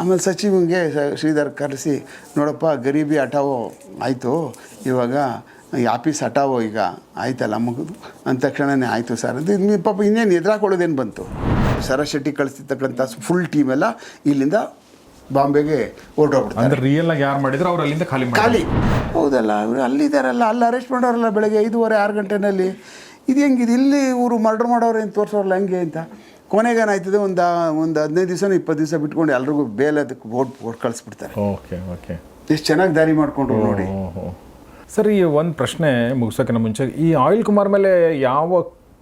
ಆಮೇಲೆ ಸಚಿವಂಗೆ ಶ್ರೀಧರ್ ಕರೆಸಿ ನೋಡಪ್ಪ ಗರೀಬಿ ಹಠಾವೋ? ಆಯಿತು. ಇವಾಗ ಈ ಆಫೀಸ್ ಹಠಾವೋ ಈಗ? ಆಯ್ತಲ್ಲ ಮುಗಿದು. ಅಂದ ತಕ್ಷಣವೇ ಆಯಿತು ಸರ್. ಅಂತ ಇನ್ನು ಪಾಪ ಇನ್ನೇನು ಎದುರಾಕೊಳ್ಳೋದೇನು ಬಂತು? ಶೆಟ್ಟಿ ಕಳಿಸಿರ್ತಕ್ಕಂಥ ಫುಲ್ ಟೀಮೆಲ್ಲ ಇಲ್ಲಿಂದ ಬಾಂಬೆಗೆ ಹೊರಟೋಗ್ಬಿಡ್ತಾರೆ. ಅಂದ್ರೆ ರಿಯಲ್ ಆಗಿ ಯಾರು ಮಾಡಿದ್ರು ಅವ್ರು ಅಲ್ಲಿಂದ ಖಾಲಿ ಖಾಲಿ. ಹೌದಲ್ಲ ಇವರು ಅಲ್ಲಿದ್ದಾರಲ್ಲ ಅಲ್ಲಿ ಅರೆಸ್ಟ್ ಮಾಡೋರಲ್ಲ ಬೆಳಗ್ಗೆ ಐದೂವರೆ ಆರು ಗಂಟೆನಲ್ಲಿ. ಇದು ಹೆಂಗಿದೆ? ಇಲ್ಲಿ ಇವರು ಮರ್ಡರ್ ಮಾಡೋರು ಏನು ತೋರಿಸೋರಲ್ಲ ಹಂಗೆ ಅಂತ? ಕೊನೆಗೇನಾಯ್ತದೆ ಒಂದು ಒಂದು ಹದಿನೈದು ದಿವಸ ಇಪ್ಪತ್ತು ದಿವಸ ಬಿಟ್ಕೊಂಡು ಎಲ್ರಿಗೂ ಬೇಲೆ ಅದಕ್ಕೆ ಓಟ್ ಓಟ್ ಕಳಿಸ್ಬಿಡ್ತಾರೆ. Okay okay. ಎಷ್ಟು ಚೆನ್ನಾಗಿ ದಾರಿ ಮಾಡ್ಕೊಂಡ್ರು ನೋಡಿ. ಸರ್ ಈ ಒಂದು ಪ್ರಶ್ನೆ ಮುಗಿಸೋಕ್ಕಿಂತ ಮುಂಚೆ. ಈ ಆಯಿಲ್ ಕುಮಾರ್ ಮೇಲೆ ಯಾವ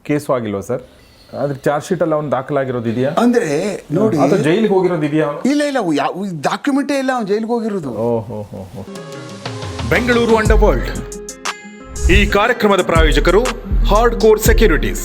ಕೇಸು ಆಗಿಲ್ವಾ ಸರ್? ಅದ್ರ ಚಾರ್ಜ್ ಶೀಟ್ ಅಲ್ಲಿ ಅವ್ನು ದಾಖಲಾಗಿರೋದು ಇದೆಯಾ? ಅಂದ್ರೆ ನೋಡಿ. ಜೈಲಿಗೆ ಹೋಗಿರೋದು ಇದೆಯಾ? ಇಲ್ಲ ಇಲ್ಲ ಯಾವ ಡಾಕ್ಯುಮೆಂಟೇ ಇಲ್ಲ ಅವ್ನು ಜೈಲಿಗೆ ಹೋಗಿರೋದು. ಓಹೋ ಹೋ ಹೋ ಬೆಂಗಳೂರು ಅಂಡರ್ ವರ್ಲ್ಡ್ ಈ ಕಾರ್ಯಕ್ರಮದ ಪ್ರಾಯೋಜಕರು ಹಾರ್ಡ್ ಕೋರ್ ಸೆಕ್ಯೂರಿಟೀಸ್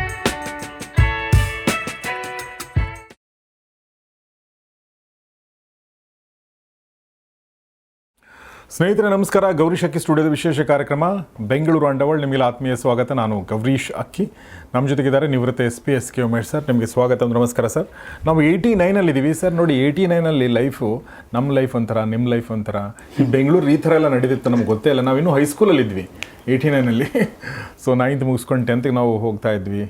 ಸ್ನೇಹಿತರೆ, ನಮಸ್ಕಾರ. ಗೌರೀಶ್ ಅಕ್ಕಿ ಸ್ಟುಡಿಯೋದ ವಿಶೇಷ ಕಾರ್ಯಕ್ರಮ. ಬೆಂಗಳೂರು ಅಂಡವಳ್ ನಿಮಗೆ ಆತ್ಮೀಯ ಸ್ವಾಗತ. ನಾನು ಗೌರೀಶ್ ಅಕ್ಕಿ. ನಮ್ಮ ಜೊತೆಗಿದ್ದಾರೆ ನಿವೃತ್ತ S P S K Umesh sir. ನಿಮಗೆ ಸ್ವಾಗತ ನಮಸ್ಕಾರ ಸರ್. ನಾವು ಏಯ್ಟಿ ನೈನಲ್ಲಿ ಇದ್ದೀವಿ ಸರ್. ನೋಡಿ ಏಯ್ಟಿ ನೈನಲ್ಲಿ ಲೈಫು, ನಮ್ಮ ಲೈಫ್ ಒಂಥರ ನಿಮ್ಮ ಲೈಫ್ ಒಂಥರ. ಈ ಬೆಂಗಳೂರು ಈ ಥರ ಎಲ್ಲ ನಡೆದಿತ್ತು ನಮ್ಗೆ ಗೊತ್ತೇ ಇಲ್ಲ. ನಾವಿನ್ನೂ ಹೈಸ್ಕೂಲಲ್ಲಿ ಇದ್ವಿ ಏಯ್ಟಿ ನೈನಲ್ಲಿ ಸೊ ನೈನ್ತ್ ಮುಗಿಸ್ಕೊಂಡು ಟೆಂತ್ಗೆ ನಾವು ಹೋಗ್ತಾ ಇದ್ವಿ.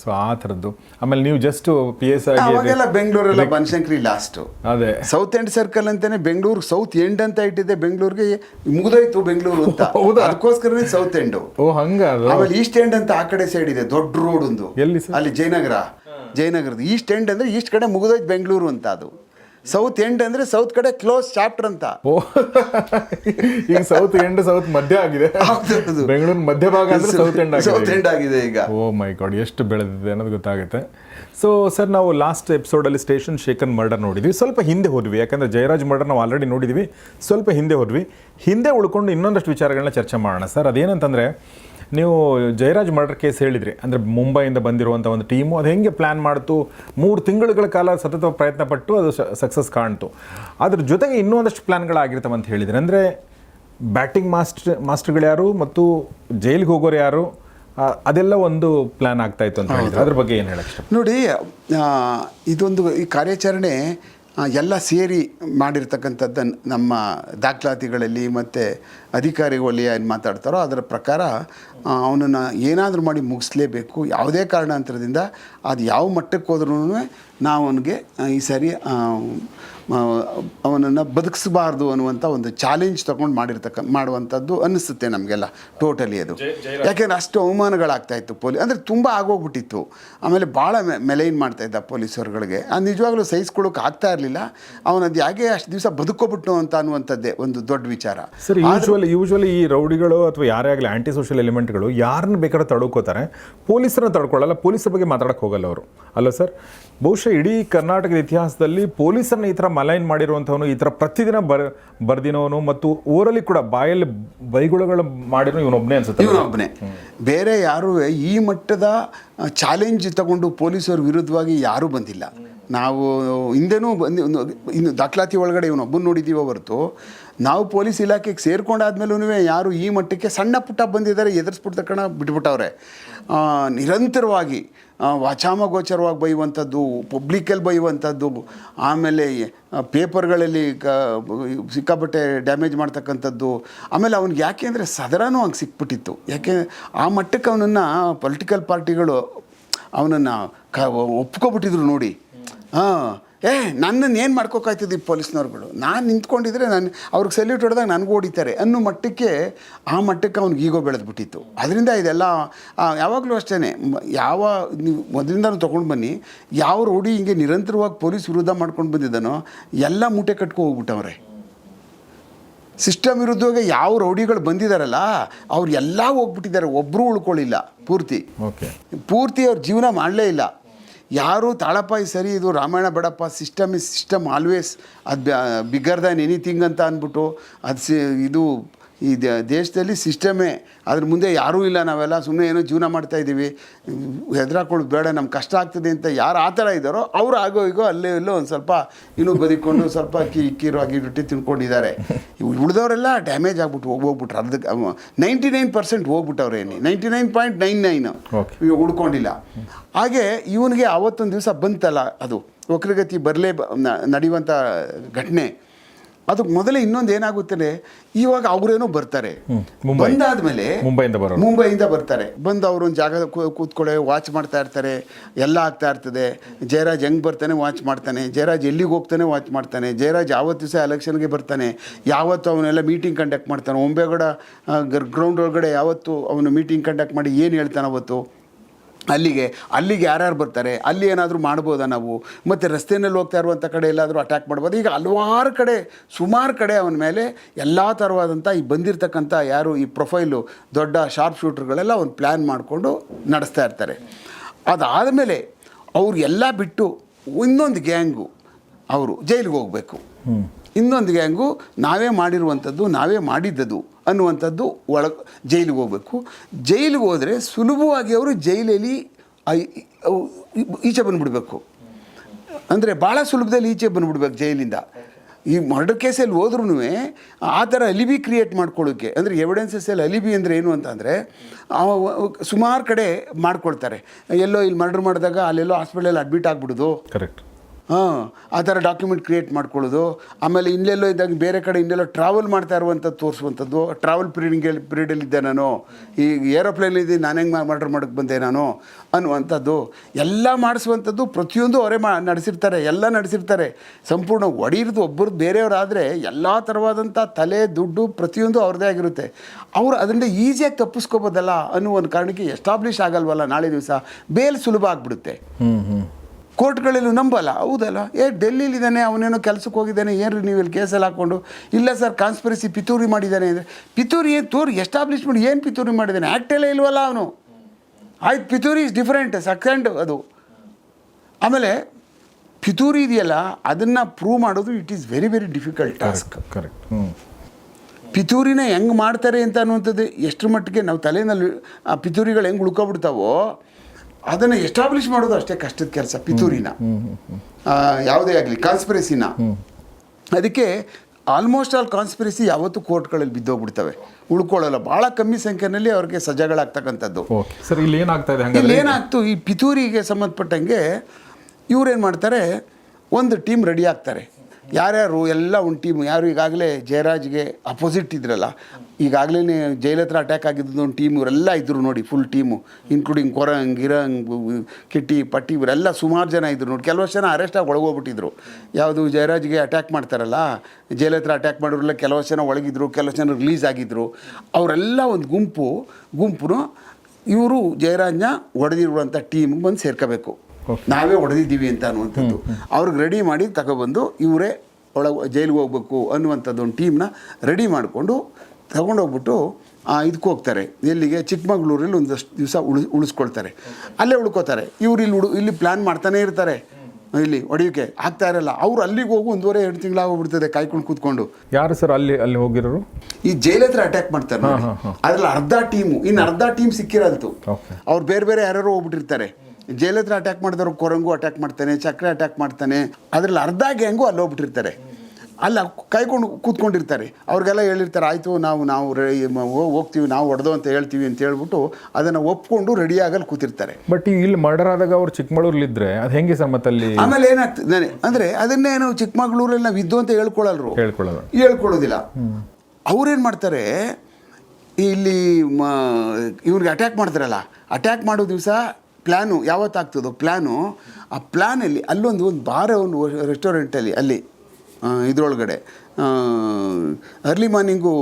ಸೊ ಆ ಥರದ್ದು. ಆಮೇಲೆ ನೀವು ಜಸ್ಟ್ ಪಿ ಎಸ್ ಆಗಿ ಬೆಂಗಳೂರೆಲ್ಲ ಬನಶಂಕರಿ ಲಾಸ್ಟು ಅದೇ. ಸೌತ್ ಎಂಡ್ ಸರ್ಕಲ್ ಅಂತಾನೆ ಬೆಂಗಳೂರು ಸೌತ್ ಎಂಡ್ ಅಂತ ಇಟ್ಟಿದ್ದೆ ಬೆಂಗಳೂರಿಗೆ ಮುಗಿದೋಯ್ತು ಬೆಂಗಳೂರು ಅಂತ. ಹೌದು? ಅದಕ್ಕೋಸ್ಕರನೇ ಸೌತ್ ಎಂಡು ಓ ಹಂಗ ಆಮೇಲೆ ಈಸ್ಟ್ ಎಂಡ್ ಅಂತ ಆ ಕಡೆ ಸೈಡ್ ಇದೆ ದೊಡ್ಡ ರೋಡ್ ಒಂದು. ಎಲ್ಲಿ ಅಲ್ಲಿ ಜಯನಗರ. ಜಯನಗರದ ಈಸ್ಟ್ ಎಂಡ್ ಅಂದ್ರೆ ಈಸ್ಟ್ ಕಡೆ ಮುಗಿದೋಯ್ತು ಬೆಂಗಳೂರು ಅಂತ ಅದು. ಸೌತ್ ಎಂಡ್ ಅಂದ್ರೆ ಸೌತ್ ಕಡೆ ಕ್ಲೋಸ್ ಚಾಪ್ಟರ್ ಅಂತ. ಓ ಈಗ ಸೌತ್ ಎಂಡ್ ಸೌತ್ ಮಧ್ಯ ಆಗಿದೆ. ಬೆಂಗಳೂರು ಮಧ್ಯಭಾಗ ಭಾಗ ಸೌತ್ ಎಂಡ್ ಸೌತ್ ಎಂಡ್ ಆಗಿದೆ ಆಗಿದೆ ಈಗ. ಓ ಮೈ ಗಾಡ್ ಎಷ್ಟು ಬೆಳೆದಿದೆ ಅನ್ನೋದು ಗೊತ್ತಾಗುತ್ತೆ. ಸೊ ಸರ್ ನಾವು ಲಾಸ್ಟ್ ಎಪಿಸೋಡಲ್ಲಿ ಸ್ಟೇಷನ್ ಶೇಖನ್ ಮರ್ಡರ್ ನೋಡಿದ್ವಿ. ಸ್ವಲ್ಪ ಹಿಂದೆ ಹೋದ್ವಿ ಯಾಕಂದರೆ ಜಯರಾಜ್ ಮರ್ಡರ್ ನಾವು ಆಲ್ರೆಡಿ ನೋಡಿದ್ವಿ. ಸ್ವಲ್ಪ ಹಿಂದೆ ಹೋದ್ವಿ. ಹಿಂದೆ ಉಳ್ಕೊಂಡು ಇನ್ನೊಂದಷ್ಟು ವಿಚಾರಗಳನ್ನ ಚರ್ಚೆ ಮಾಡೋಣ ಸರ್ ಅದೇನಂತಂದರೆ ನೀವು ಜಯರಾಜ್ ಮರ್ಡರ್ ಕೇಸ್ ಹೇಳಿದ್ರಿ ಅಂದರೆ ಮುಂಬೈಯಿಂದ ಬಂದಿರುವಂಥ ಒಂದು ಟೀಮು ಅದು ಹೆಂಗೆ ಪ್ಲ್ಯಾನ್ ಮಾಡ್ತು? ಮೂರು ತಿಂಗಳುಗಳ ಕಾಲ ಸತತ ಪ್ರಯತ್ನ ಪಟ್ಟು ಅದು ಸಕ್ಸಸ್ ಕಾಣ್ತು. ಅದ್ರ ಜೊತೆಗೆ ಇನ್ನೂ ಒಂದಷ್ಟು ಪ್ಲ್ಯಾನ್ಗಳಾಗಿರ್ತವೆ ಅಂತ ಹೇಳಿದ್ರಿ. ಅಂದರೆ ಬ್ಯಾಟಿಂಗ್ ಮಾಸ್ಟರ್ ಮಾಸ್ಟರ್ಗಳು ಯಾರು ಮತ್ತು ಜೈಲಿಗೆ ಹೋಗೋರು ಯಾರು? ಅದೆಲ್ಲ ಒಂದು ಪ್ಲಾನ್ ಆಗ್ತಾ ಇತ್ತು ಅಂತ ಹೇಳಿದ್ರೆ. ಅದ್ರ ಬಗ್ಗೆ ಏನು ಹೇಳಕ್ಕೆ ನೋಡಿ ಇದೊಂದು ಈ ಕಾರ್ಯಾಚರಣೆ ಎಲ್ಲ ಸೇರಿ ಮಾಡಿರ್ತಕ್ಕಂಥದ್ದನ್ನು ನಮ್ಮ ದಾಖಲಾತಿಗಳಲ್ಲಿ ಮತ್ತು ಅಧಿಕಾರಿಗಳು ಏನು ಮಾತಾಡ್ತಾರೋ ಅದರ ಪ್ರಕಾರ ಅವನನ್ನು ಏನಾದರೂ ಮಾಡಿ ಮುಗಿಸ್ಲೇಬೇಕು. ಯಾವುದೇ ಕಾರಣಾಂತರದಿಂದ ಅದು ಯಾವ ಮಟ್ಟಕ್ಕೆ ಹೋದ್ರೂ ನಾವು ಅವನಿಗೆ ಈ ಸರಿ ಅವನನ್ನು ಬದುಕಿಸಬಾರ್ದು ಅನ್ನುವಂಥ ಒಂದು ಚಾಲೆಂಜ್ ತಗೊಂಡು ಮಾಡಿರ್ತಕ್ಕ ಮಾಡುವಂಥದ್ದು ಅನ್ನಿಸುತ್ತೆ ನಮಗೆಲ್ಲ ಟೋಟಲಿ ಅದು. ಯಾಕೆಂದರೆ ಅಷ್ಟು ಅವಮಾನಗಳಾಗ್ತಾ ಇತ್ತು ಪೊಲೀಸ್ ಅಂದರೆ ತುಂಬ ಆಗೋಗ್ಬಿಟ್ಟಿತ್ತು. ಆಮೇಲೆ ಭಾಳ ಮೆಲೈನ್ ಮಾಡ್ತಾ ಇದ್ದ ಪೊಲೀಸರುಗಳಿಗೆ. ಅದು ನಿಜವಾಗ್ಲೂ ಸಹಿಸ್ಕೊಳ್ಳೋಕೆ ಆಗ್ತಾ ಇರಲಿಲ್ಲ. ಅವನದು ಹೇಗೆ ಅಷ್ಟು ದಿವಸ ಬದುಕೋಬಿಟ್ಟು ಅಂತ ಅನ್ನುವಂಥದ್ದೇ ಒಂದು ದೊಡ್ಡ ವಿಚಾರ. ಸರ್ ಯೂಶ್ವಲಿ ಯೂಶ್ವಲಿ ಈ ರೌಡಿಗಳು ಅಥವಾ ಯಾರೇ ಆಗಲಿ ಆಂಟಿ ಸೋಷಿಯಲ್ ಎಲಿಮೆಂಟ್ಗಳು ಯಾರನ್ನ ಬೇಕಾದ್ರೆ ತಡ್ಕೋತಾರೆ. ಪೊಲೀಸರನ್ನ ತಡ್ಕೊಳ್ಳಲ್ಲ ಪೊಲೀಸರ ಬಗ್ಗೆ ಮಾತಾಡಕ್ಕೆ ಹೋಗಲ್ಲ ಅವರು. ಅಲ್ಲ ಸರ್ ಬಹುಶಃ ಇಡೀ ಕರ್ನಾಟಕದ ಇತಿಹಾಸದಲ್ಲಿ ಪೊಲೀಸರನ್ನ ಈ ಥರ ಮಲೈನ್ ಮಾಡಿರುವಂಥವನು ಈ ಥರ ಪ್ರತಿದಿನ ಬರ್, ಬರ್ದಿನವನು ಮತ್ತು ಊರಲ್ಲಿ ಕೂಡ ಬಾಯಲ್ಲಿ ಬೈಗುಳಗಳು ಮಾಡಿರೋ ಇವನೊಬ್ಬನೇ ಅನ್ಸುತ್ತೆ. ಇವನೊಬ್ಬನೇ ಬೇರೆ ಯಾರೂ ಈ ಮಟ್ಟದ ಚಾಲೆಂಜ್ ತಗೊಂಡು ಪೊಲೀಸರ ವಿರುದ್ಧವಾಗಿ ಯಾರೂ ಬಂದಿಲ್ಲ. ನಾವು ಹಿಂದೆನೂ ಬಂದು ಇನ್ನು ದಾಖಲಾತಿ ಒಳಗಡೆ ಇವನೊಬ್ಬನ ನೋಡಿದ್ದೀವ ಹೊರತು ನಾವು ಪೊಲೀಸ್ ಇಲಾಖೆಗೆ ಸೇರ್ಕೊಂಡಾದ್ಮೇಲೂ ಯಾರು ಈ ಮಟ್ಟಕ್ಕೆ ಸಣ್ಣ ಪುಟ್ಟ ಬಂದಿದ್ದಾರೆ, ಎದುರಿಸ್ಬಿಟ್ಟು ತಕ್ಷಣ ಬಿಟ್ಬಿಟ್ಟವ್ರೆ. ನಿರಂತರವಾಗಿ ವಾಚಾಮಗೋಚರವಾಗಿ ಬೈಯುವಂಥದ್ದು, ಪಬ್ಲಿಕಲ್ಲಿ ಬೈಯುವಂಥದ್ದು, ಆಮೇಲೆ ಪೇಪರ್ಗಳಲ್ಲಿ, ಕ, ಸಿಕ್ಕಾಪಟ್ಟೆ ಡ್ಯಾಮೇಜ್ ಮಾಡ್ತಕ್ಕಂಥದ್ದು, ಆಮೇಲೆ ಅವ್ನಿಗೆ ಯಾಕೆ ಅಂದರೆ ಸದರನೂ ಹಂಗೆ ಸಿಕ್ಬಿಟ್ಟಿತ್ತು. ಯಾಕೆ, ಆ ಮಟ್ಟಕ್ಕೆ ಅವನನ್ನು ಪೊಲಿಟಿಕಲ್ ಪಾರ್ಟಿಗಳು ಅವನನ್ನು ಕ, ಒಪ್ಕೊಬಿಟ್ಟಿದ್ರು ನೋಡಿ. ಹಾಂ ಏ ನನ್ನನ್ನು ಏನು ಮಾಡ್ಕೋಕಾಯ್ತದೆ ಈ ಪೊಲೀಸ್ನವ್ರುಗಳು? ನಾನು ನಿಂತ್ಕೊಂಡಿದ್ರೆ ನಾನು ಅವ್ರಿಗೆ ಸೆಲ್ಯೂಟ್ ಹೊಡೆದಾಗ ನನಗೂ ಹೊಡಿತಾರೆ ಅನ್ನೋ ಮಟ್ಟಕ್ಕೆ ಆ ಮಟ್ಟಕ್ಕೆ ಅವ್ನಿಗೆ ಈಗೋ ಬೆಳೆದ್ಬಿಟ್ಟಿತ್ತು. ಅದರಿಂದ ಇದೆಲ್ಲ ಯಾವಾಗಲೂ ಅಷ್ಟೇ ಯಾವ ನೀವು ಮೊದಲಿಂದನೂ ತೊಗೊಂಡು ಬನ್ನಿ. ಯಾವ ರೋಡಿ ಹಿಂಗೆ ನಿರಂತರವಾಗಿ ಪೊಲೀಸ್ ವಿರುದ್ಧ ಮಾಡ್ಕೊಂಡು ಬಂದಿದ್ದಾನೋ ಎಲ್ಲ ಮೂಟೆ ಕಟ್ಕೊ ಹೋಗ್ಬಿಟ್ಟವ್ರೆ. ಸಿಸ್ಟಮ್ ವಿರುದ್ಧವಾಗಿ ಯಾವ ರೌಡಿಗಳು ಬಂದಿದ್ದಾರಲ್ಲ ಅವ್ರು ಎಲ್ಲ ಹೋಗ್ಬಿಟ್ಟಿದ್ದಾರೆ. ಒಬ್ಬರು ಉಳ್ಕೊಳ್ಳಿಲ್ಲ ಪೂರ್ತಿ. ಓಕೆ. ಪೂರ್ತಿ ಅವ್ರ ಜೀವನ ಮಾಡಲೇ ಇಲ್ಲ. ಯಾರು ತಾಳಪಾಯಿ ಸರಿ, ಇದು ರಾಮಾಯಣ ಬೇಡಪ್ಪ ಸಿಸ್ಟಮ್ ಇಸ್ ಸಿಸ್ಟಮ್ ಆಲ್ವೇಸ್ ಅದು ಬಿಗ್ಗರ್ ದ್ಯಾನ್ ಎನಿಥಿಂಗ್ ಅಂತ ಅಂದ್ಬಿಟ್ಟು ಅದು ಸಿ ಇದು ಈ ದೇಶದಲ್ಲಿ ಸಿಸ್ಟಮೇ. ಅದ್ರ ಮುಂದೆ ಯಾರೂ ಇಲ್ಲ ನಾವೆಲ್ಲ ಸುಮ್ಮನೆ ಏನೋ ಜೀವನ ಮಾಡ್ತಾ ಇದ್ದೀವಿ. ಹೆದರಾಕೊಳ್ಳೋದು ಬೇಡ ನಮ್ಗೆ ಕಷ್ಟ ಆಗ್ತದೆ ಅಂತ ಯಾರು ಆ ಥರ ಇದ್ದಾರೋ ಅವ್ರು ಆಗೋ ಈಗೋ ಅಲ್ಲೇ ಇಲ್ಲೋ ಒಂದು ಸ್ವಲ್ಪ ಇನ್ನೂ ಬದುಕೊಂಡು ಸ್ವಲ್ಪ ಅಕ್ಕಿ ಇಕ್ಕಿರು ಆಗಿ ರೊಟ್ಟಿ ತಿನ್ಕೊಂಡಿದ್ದಾರೆ. ಉಳಿದವರೆಲ್ಲ ಡ್ಯಾಮೇಜ್ ಆಗ್ಬಿಟ್ಟು ಹೋಗಿ ಹೋಗ್ಬಿಟ್ರು. ಅದಕ್ಕೆ ನೈಂಟಿ ನೈನ್ ಪರ್ಸೆಂಟ್ ಹೋಗ್ಬಿಟ್ಟವ್ರೆ ಏನು. Ninety nine point nine nine. ಉಳ್ಕೊಂಡಿಲ್ಲ. ಹಾಗೆ ಇವನಿಗೆ ಅವತ್ತೊಂದು ದಿವಸ ಬಂತಲ್ಲ ಅದು. ವಕ್ರಗತಿ ಬರಲೇ ನಡೆಯುವಂಥ ಘಟನೆ. ಅದಕ್ಕೆ ಮೊದಲೇ ಇನ್ನೊಂದು ಏನಾಗುತ್ತೆ ಇವಾಗ ಅವರೇನೋ ಬರ್ತಾರೆ. ಬಂದಾದ್ಮೇಲೆ ಮುಂಬೈಯಿಂದ ಬರೋ ಮುಂಬೈಯಿಂದ ಬರ್ತಾರೆ. ಬಂದು ಅವರು ಒಂದು ಜಾಗ ಕೂತ್ಕೊಳ್ಳೆ ವಾಚ್ ಮಾಡ್ತಾ ಇರ್ತಾರೆ. ಎಲ್ಲ ಆಗ್ತಾ ಇರ್ತದೆ. ಜಯರಾಜ್ ಹೆಂಗೆ ಬರ್ತಾನೆ ವಾಚ್ ಮಾಡ್ತಾನೆ. ಜಯರಾಜ್ ಎಲ್ಲಿಗೆ ಹೋಗ್ತಾನೆ ವಾಚ್ ಮಾಡ್ತಾನೆ. ಜಯರಾಜ್ ಯಾವತ್ತು ದಿವಸ ಎಲೆಕ್ಷನ್ಗೆ ಬರ್ತಾನೆ. ಯಾವತ್ತು ಅವನೆಲ್ಲ ಮೀಟಿಂಗ್ ಕಂಡಕ್ಟ್ ಮಾಡ್ತಾನೆ. ಒಂಬೆಗೌಡ ಗ್ರೌಂಡ್ ಒಳಗಡೆ ಯಾವತ್ತು ಅವನು ಮೀಟಿಂಗ್ ಕಂಡಕ್ಟ್ ಮಾಡಿ ಏನು ಹೇಳ್ತಾನೆ ಅವತ್ತು. ಅಲ್ಲಿಗೆ ಅಲ್ಲಿಗೆ ಯಾರ್ಯಾರು ಬರ್ತಾರೆ ಅಲ್ಲಿ ಏನಾದರೂ ಮಾಡ್ಬೋದಾ ನಾವು? ಮತ್ತು ರಸ್ತೆಯಲ್ಲಿ ಹೋಗ್ತಾ ಇರುವಂಥ ಕಡೆ ಎಲ್ಲಾದರೂ ಅಟ್ಯಾಕ್ ಮಾಡ್ಬೋದು? ಈಗ ಹಲವಾರು ಕಡೆ ಸುಮಾರು ಕಡೆ ಅವನ ಮೇಲೆ ಎಲ್ಲ ಥರವಾದಂಥ ಈ ಬಂದಿರತಕ್ಕಂಥ ಯಾರು ಈ ಪ್ರೊಫೈಲು ದೊಡ್ಡ ಶಾರ್ಪ್ ಶೂಟ್ರ್ಗಳೆಲ್ಲ ಒಂದು ಪ್ಲ್ಯಾನ್ ಮಾಡಿಕೊಂಡು ನಡೆಸ್ತಾ ಇರ್ತಾರೆ. ಅದಾದಮೇಲೆ ಅವ್ರು ಎಲ್ಲ ಬಿಟ್ಟು ಇನ್ನೊಂದು ಗ್ಯಾಂಗು ಅವರು ಜೈಲಿಗೆ ಹೋಗಬೇಕು. ಇನ್ನೊಂದು ಗ್ಯಾಂಗು ನಾವೇ ಮಾಡಿರುವಂಥದ್ದು ನಾವೇ ಮಾಡಿದ್ದದು ಅನ್ನುವಂಥದ್ದು ಒಳ ಜೈಲಿಗೆ ಹೋಗಬೇಕು. ಜೈಲಿಗೆ ಹೋದರೆ ಸುಲಭವಾಗಿ ಅವರು ಜೈಲಲ್ಲಿ ಈಚೆ ಬಂದುಬಿಡ್ಬೇಕು. ಅಂದರೆ ಭಾಳ ಸುಲಭದಲ್ಲಿ ಈಚೆ ಬಂದುಬಿಡ್ಬೇಕು ಜೈಲಿಂದ. ಈ ಮರ್ಡರ್ ಕೇಸಲ್ಲಿ ಹೋದ್ರೂ ಆ ಥರ ಅಲಿಬಿ ಕ್ರಿಯೇಟ್ ಮಾಡ್ಕೊಳ್ಳೋಕ್ಕೆ ಅಂದರೆ ಎವಿಡೆನ್ಸಸ್ಸಲ್ಲಿ ಅಲಿಬಿ ಅಂದರೆ ಏನು ಅಂತಂದರೆ ಸುಮಾರು ಕಡೆ ಮಾಡ್ಕೊಳ್ತಾರೆ. ಎಲ್ಲೋ ಇಲ್ಲಿ ಮರ್ಡರ್ ಮಾಡಿದಾಗ ಅಲ್ಲೆಲ್ಲೋ ಹಾಸ್ಪಿಟಲಲ್ಲಿ ಅಡ್ಮಿಟ್ ಆಗಿಬಿಡೋದು. ಕರೆಕ್ಟ್ ಹಾಂ, ಆ ಥರ ಡಾಕ್ಯುಮೆಂಟ್ ಕ್ರಿಯೇಟ್ ಮಾಡ್ಕೊಳ್ಳೋದು. ಆಮೇಲೆ ಇನ್ನೆಲ್ಲೋ ಇದ್ದಾಗ ಬೇರೆ ಕಡೆ ಇನ್ನೆಲ್ಲೋ ಟ್ರಾವೆಲ್ ಮಾಡ್ತಾ ಇರುವಂಥದ್ದು ತೋರಿಸುವಂಥದ್ದು. ಟ್ರಾವೆಲ್ ಪೀರಿಯಡ್ಗೆ ಪೀರಿಯಡಲ್ಲಿದ್ದೆ ನಾನು. ಈ ಏರೋಪ್ಲೇನ್ ಇದ್ದು ನಾನು ಹೆಂಗೆ ಮರ್ಡರ್ ಮಾಡೋಕ್ಕೆ ಬಂದೆ ನಾನು ಅನ್ನುವಂಥದ್ದು. ಎಲ್ಲ ಮಾಡಿಸುವಂಥದ್ದು ಪ್ರತಿಯೊಂದು ಅವರೇ ಮಾ, ನಡೆಸಿರ್ತಾರೆ, ಎಲ್ಲ ನಡೆಸಿರ್ತಾರೆ. ಸಂಪೂರ್ಣ ಒಡೆಯಿರ್ದು ಒಬ್ಬರು ಬೇರೆಯವರಾದರೆ ಎಲ್ಲ ಥರವಾದಂಥ ತಲೆ, ದುಡ್ಡು ಪ್ರತಿಯೊಂದು ಅವ್ರದ್ದೇ ಆಗಿರುತ್ತೆ. ಅವರು ಅದರಿಂದ ಈಸಿಯಾಗಿ ತಪ್ಪಿಸ್ಕೋಬೋದಲ್ಲ ಅನ್ನೋ ಒಂದು ಕಾರಣಕ್ಕೆ ಎಸ್ಟಾಬ್ಲಿಷ್ ಆಗಲ್ವಲ್ಲ ನಾಳೆ ದಿವಸ? ಬೇಲ್ ಸುಲಭ ಆಗಿಬಿಡುತ್ತೆ. ಹ್ಞೂ ಹ್ಞೂ ಕೋರ್ಟ್ಗಳಲ್ಲೂ ನಂಬಲ್ಲ. ಹೌದಲ್ಲ ಏ ಡೆಲ್ಲಿಲಿದ್ದಾನೆ ಅವನೇನೋ ಕೆಲಸಕ್ಕೆ ಹೋಗಿದ್ದಾನೆ ಏನು ರೀ ನೀವು ಇಲ್ಲಿ ಕೇಸಲ್ಲಿ ಹಾಕ್ಕೊಂಡು? ಇಲ್ಲ ಸರ್ ಕಾನ್ಸ್ಪಿರಸಿ ಪಿತೂರಿ ಮಾಡಿದ್ದಾನೆ ಅಂದರೆ ಪಿತೂರಿ ಏನು ತೋರಿ ಎಸ್ಟಾಬ್ಲಿಷ್ಮೆಂಟ್ ಏನು ಪಿತೂರಿ ಮಾಡಿದ್ದಾನೆ? ಆ್ಯಕ್ಟಲ್ಲೇ ಇಲ್ವಲ್ಲ ಅವನು. ಆಯ್ತು ಪಿತೂರಿ ಇಸ್ ಡಿಫ್ರೆಂಟ್ ಸೆಕೆಂಡ್ ಅದು. ಆಮೇಲೆ ಪಿತೂರಿ ಇದೆಯಲ್ಲ ಅದನ್ನು ಪ್ರೂವ್ ಮಾಡೋದು it is very very difficult task correct ಪಿತೂರಿನ ಹೆಂಗೆ ಮಾಡ್ತಾರೆ ಅಂತ ಅನ್ನುವಂಥದ್ದು ಎಷ್ಟರ ಮಟ್ಟಿಗೆ ನಾವು ತಲೆಯಲ್ಲಿ ಆ ಪಿತೂರಿಗಳು ಹೆಂಗೆ ಉಳ್ಕೊಬಿಡ್ತಾವೋ ಅದನ್ನು ಎಸ್ಟಾಬ್ಲಿಷ್ ಮಾಡೋದು ಅಷ್ಟೇ ಕಷ್ಟದ ಕೆಲಸ ಪಿತೂರಿನ. ಯಾವುದೇ ಆಗಲಿ ಕಾನ್ಸ್ಪಿರಸಿನ ಅದಕ್ಕೆ ಆಲ್ಮೋಸ್ಟ್ ಆಲ್ ಕಾನ್ಸ್ಪಿರಸಿ ಯಾವತ್ತೂ ಕೋರ್ಟ್ಗಳಲ್ಲಿ ಬಿದ್ದೋಗ್ಬಿಡ್ತವೆ. ಉಳ್ಕೊಳ್ಳಲ್ಲ ಭಾಳ ಕಮ್ಮಿ ಸಂಖ್ಯೆಯಲ್ಲಿ ಅವ್ರಿಗೆ ಸಜಾಗಳಾಗ್ತಕ್ಕಂಥದ್ದು. ಸರ್ ಇಲ್ಲಿ ಏನಾಗ್ತಾ ಇದೆ ಇಲ್ಲಿ ಏನಾಗ್ತು ಈ ಪಿತೂರಿಗೆ ಸಂಬಂಧಪಟ್ಟಂಗೆ ಇವ್ರೇನು ಮಾಡ್ತಾರೆ ಒಂದು ಟೀಮ್ ರೆಡಿ ಆಗ್ತಾರೆ. ಯಾರ್ಯಾರು ಎಲ್ಲ ಒಂದು ಟೀಮ್ ಯಾರು ಈಗಾಗಲೇ ಜಯರಾಜ್ಗೆ ಅಪೋಸಿಟ್ ಇದ್ರಲ್ಲ ಈಗಾಗಲೇ ಜೈಲ್ ಹತ್ರ ಅಟ್ಯಾಕ್ ಆಗಿದ್ದು ಒಂದು ಟೀಮ್ ಇವರೆಲ್ಲ ಇದ್ದರು ನೋಡಿ full team including Korang, Girang, Kitti, Patti, ಇವರೆಲ್ಲ ಸುಮಾರು ಜನ ಇದ್ರು ನೋಡಿ, ಕೆಲವಷ್ಟು ಜನ ಅರೆಸ್ಟಾಗಿ ಒಳಗೋಗ್ಬಿಟ್ಟಿದ್ರು. ಯಾವುದು ಜಯರಾಜ್ಗೆ ಅಟ್ಯಾಕ್ ಮಾಡ್ತಾರಲ್ಲ, ಜೈಲ್ ಹತ್ರ ಅಟ್ಯಾಕ್ ಮಾಡೋರೆಲ್ಲ ಕೆಲವಷ್ಟು ಜನ ಒಳಗಿದ್ರು, ಕೆಲವಷ್ಟು ಜನ ರಿಲೀಸ್ ಆಗಿದ್ದರು ಅವರೆಲ್ಲ ಒಂದು ಗುಂಪು ಗುಂಪು ಇವರು ಜಯರಾಜ್ನ ಒಡೆದಿರುವಂಥ ಟೀಮ್ ಬಂದು ಸೇರ್ಕೋಬೇಕು. ನಾವೇ ಹೊಡೆದಿದ್ದೀವಿ ಅಂತ ಅನ್ನುವಂಥದ್ದು. ಅವ್ರಿಗೆ ರೆಡಿ ಮಾಡಿ ತಗೊಬಂದು ಇವರೇ ಒಳಗೆ ಜೈಲಿಗೆ ಹೋಗ್ಬೇಕು ಅನ್ನುವಂಥದ್ದು ಒಂದು ಟೀಮ್ನ ರೆಡಿ ಮಾಡಿಕೊಂಡು ತಗೊಂಡೋಗ್ಬಿಟ್ಟು ಇದಕ್ಕೆ ಹೋಗ್ತಾರೆ. ಎಲ್ಲಿಗೆ? ಚಿಕ್ಕಮಗಳೂರಲ್ಲಿ ಒಂದಷ್ಟು ದಿವಸ ಉಳಿ ಉಳಿಸ್ಕೊಳ್ತಾರೆ. ಅಲ್ಲೇ ಉಳ್ಕೋತಾರೆ. ಇವ್ರು ಇಲ್ಲಿ ಉಡು ಇಲ್ಲಿ ಪ್ಲ್ಯಾನ್ ಮಾಡ್ತಾನೆ ಇರ್ತಾರೆ. ಇಲ್ಲಿ ಹೊಡಿಯೋಕ್ಕೆ ಆಗ್ತಾ ಇರಲ್ಲ. ಅವ್ರು ಅಲ್ಲಿಗೆ ಹೋಗಿ ಒಂದೂವರೆ ಎರಡು ತಿಂಗಳಾಗೋಗ್ಬಿಡ್ತದೆ ಕಾಯ್ಕೊಂಡು ಕೂತ್ಕೊಂಡು. ಯಾರು ಸರ್ ಅಲ್ಲಿ ಅಲ್ಲಿ ಹೋಗಿರೋರು? ಈ ಜೈಲ್ ಹತ್ರ ಅಟ್ಯಾಕ್ ಮಾಡ್ತಾರೆ. ಅದ್ರಲ್ಲಿ ಅರ್ಧ ಟೀಮು ಇನ್ನು ಅರ್ಧ ಟೀಮ್ ಸಿಕ್ಕಿರಲ್ತು. ಅವ್ರು ಬೇರೆ ಬೇರೆ ಯಾರ್ಯಾರು ಹೋಗ್ಬಿಟ್ಟಿರ್ತಾರೆ. ಜೈಲ್ ಹತ್ರ ಅಟ್ಯಾಕ್ ಮಾಡಿದವ್ರು ಕೊರಂಗು ಅಟ್ಯಾಕ್ ಮಾಡ್ತಾನೆ ಚಕ್ರ ಅಟ್ಯಾಕ್ ಮಾಡ್ತಾನೆ. ಅದ್ರಲ್ಲಿ ಅರ್ಧ ಗ್ಯಾಂಗು ಅಲ್ಲಿ ಹೋಗ್ಬಿಟ್ಟಿರ್ತಾರೆ. ಅಲ್ಲ ಕೈಕೊಂಡು ಕೂತ್ಕೊಂಡಿರ್ತಾರೆ. ಅವ್ರಿಗೆಲ್ಲ ಹೇಳಿರ್ತಾರೆ ಆಯಿತು ನಾವು ನಾವು ಹೋಗ್ತೀವಿ ನಾವು ಹೊಡೆದು ಅಂತ ಹೇಳ್ತೀವಿ ಅಂತ ಹೇಳ್ಬಿಟ್ಟು ಅದನ್ನು ಒಪ್ಕೊಂಡು ರೆಡಿ ಆಗಲ್ಲಿ ಕೂತಿರ್ತಾರೆ. ಬಟ್ ಇಲ್ಲಿ ಮರ್ಡರ್ ಆದಾಗ ಅವ್ರು ಚಿಕ್ಕಮಗಳೂರಲ್ಲಿದ್ದರೆ ಅದು ಹೆಂಗೆ ಸರ್ ಮತ್ತಲ್ಲಿ ಆಮೇಲೆ ಏನಾಗ್ತದೆ ಅಂದರೆ ಅದನ್ನೇ ನಾವು ಚಿಕ್ಕಮಗಳೂರಲ್ಲಿ ನಾವು ಇದ್ದು ಅಂತ ಹೇಳ್ಕೊಳ್ಳಲ್ರು ಹೇಳ್ಕೊಳ್ಳೋದು ಹೇಳ್ಕೊಳ್ಳೋದಿಲ್ಲ. ಅವ್ರೇನು ಮಾಡ್ತಾರೆ ಇಲ್ಲಿ ಇವ್ರಿಗೆ ಅಟ್ಯಾಕ್ ಮಾಡ್ತಾರಲ್ಲ. ಅಟ್ಯಾಕ್ ಮಾಡೋ ದಿವಸ ಪ್ಲ್ಯಾನು ಯಾವತ್ತಾಗ್ತದೋ ಪ್ಲ್ಯಾನು ಆ ಪ್ಲ್ಯಾನಲ್ಲಿ ಅಲ್ಲೊಂದು ಒಂದು ಬಾರ ಒಂದು ರೆಸ್ಟೋರೆಂಟಲ್ಲಿ ಅಲ್ಲಿ ಇದರೊಳಗಡೆ ಅರ್ಲಿ ಮಾರ್ನಿಂಗು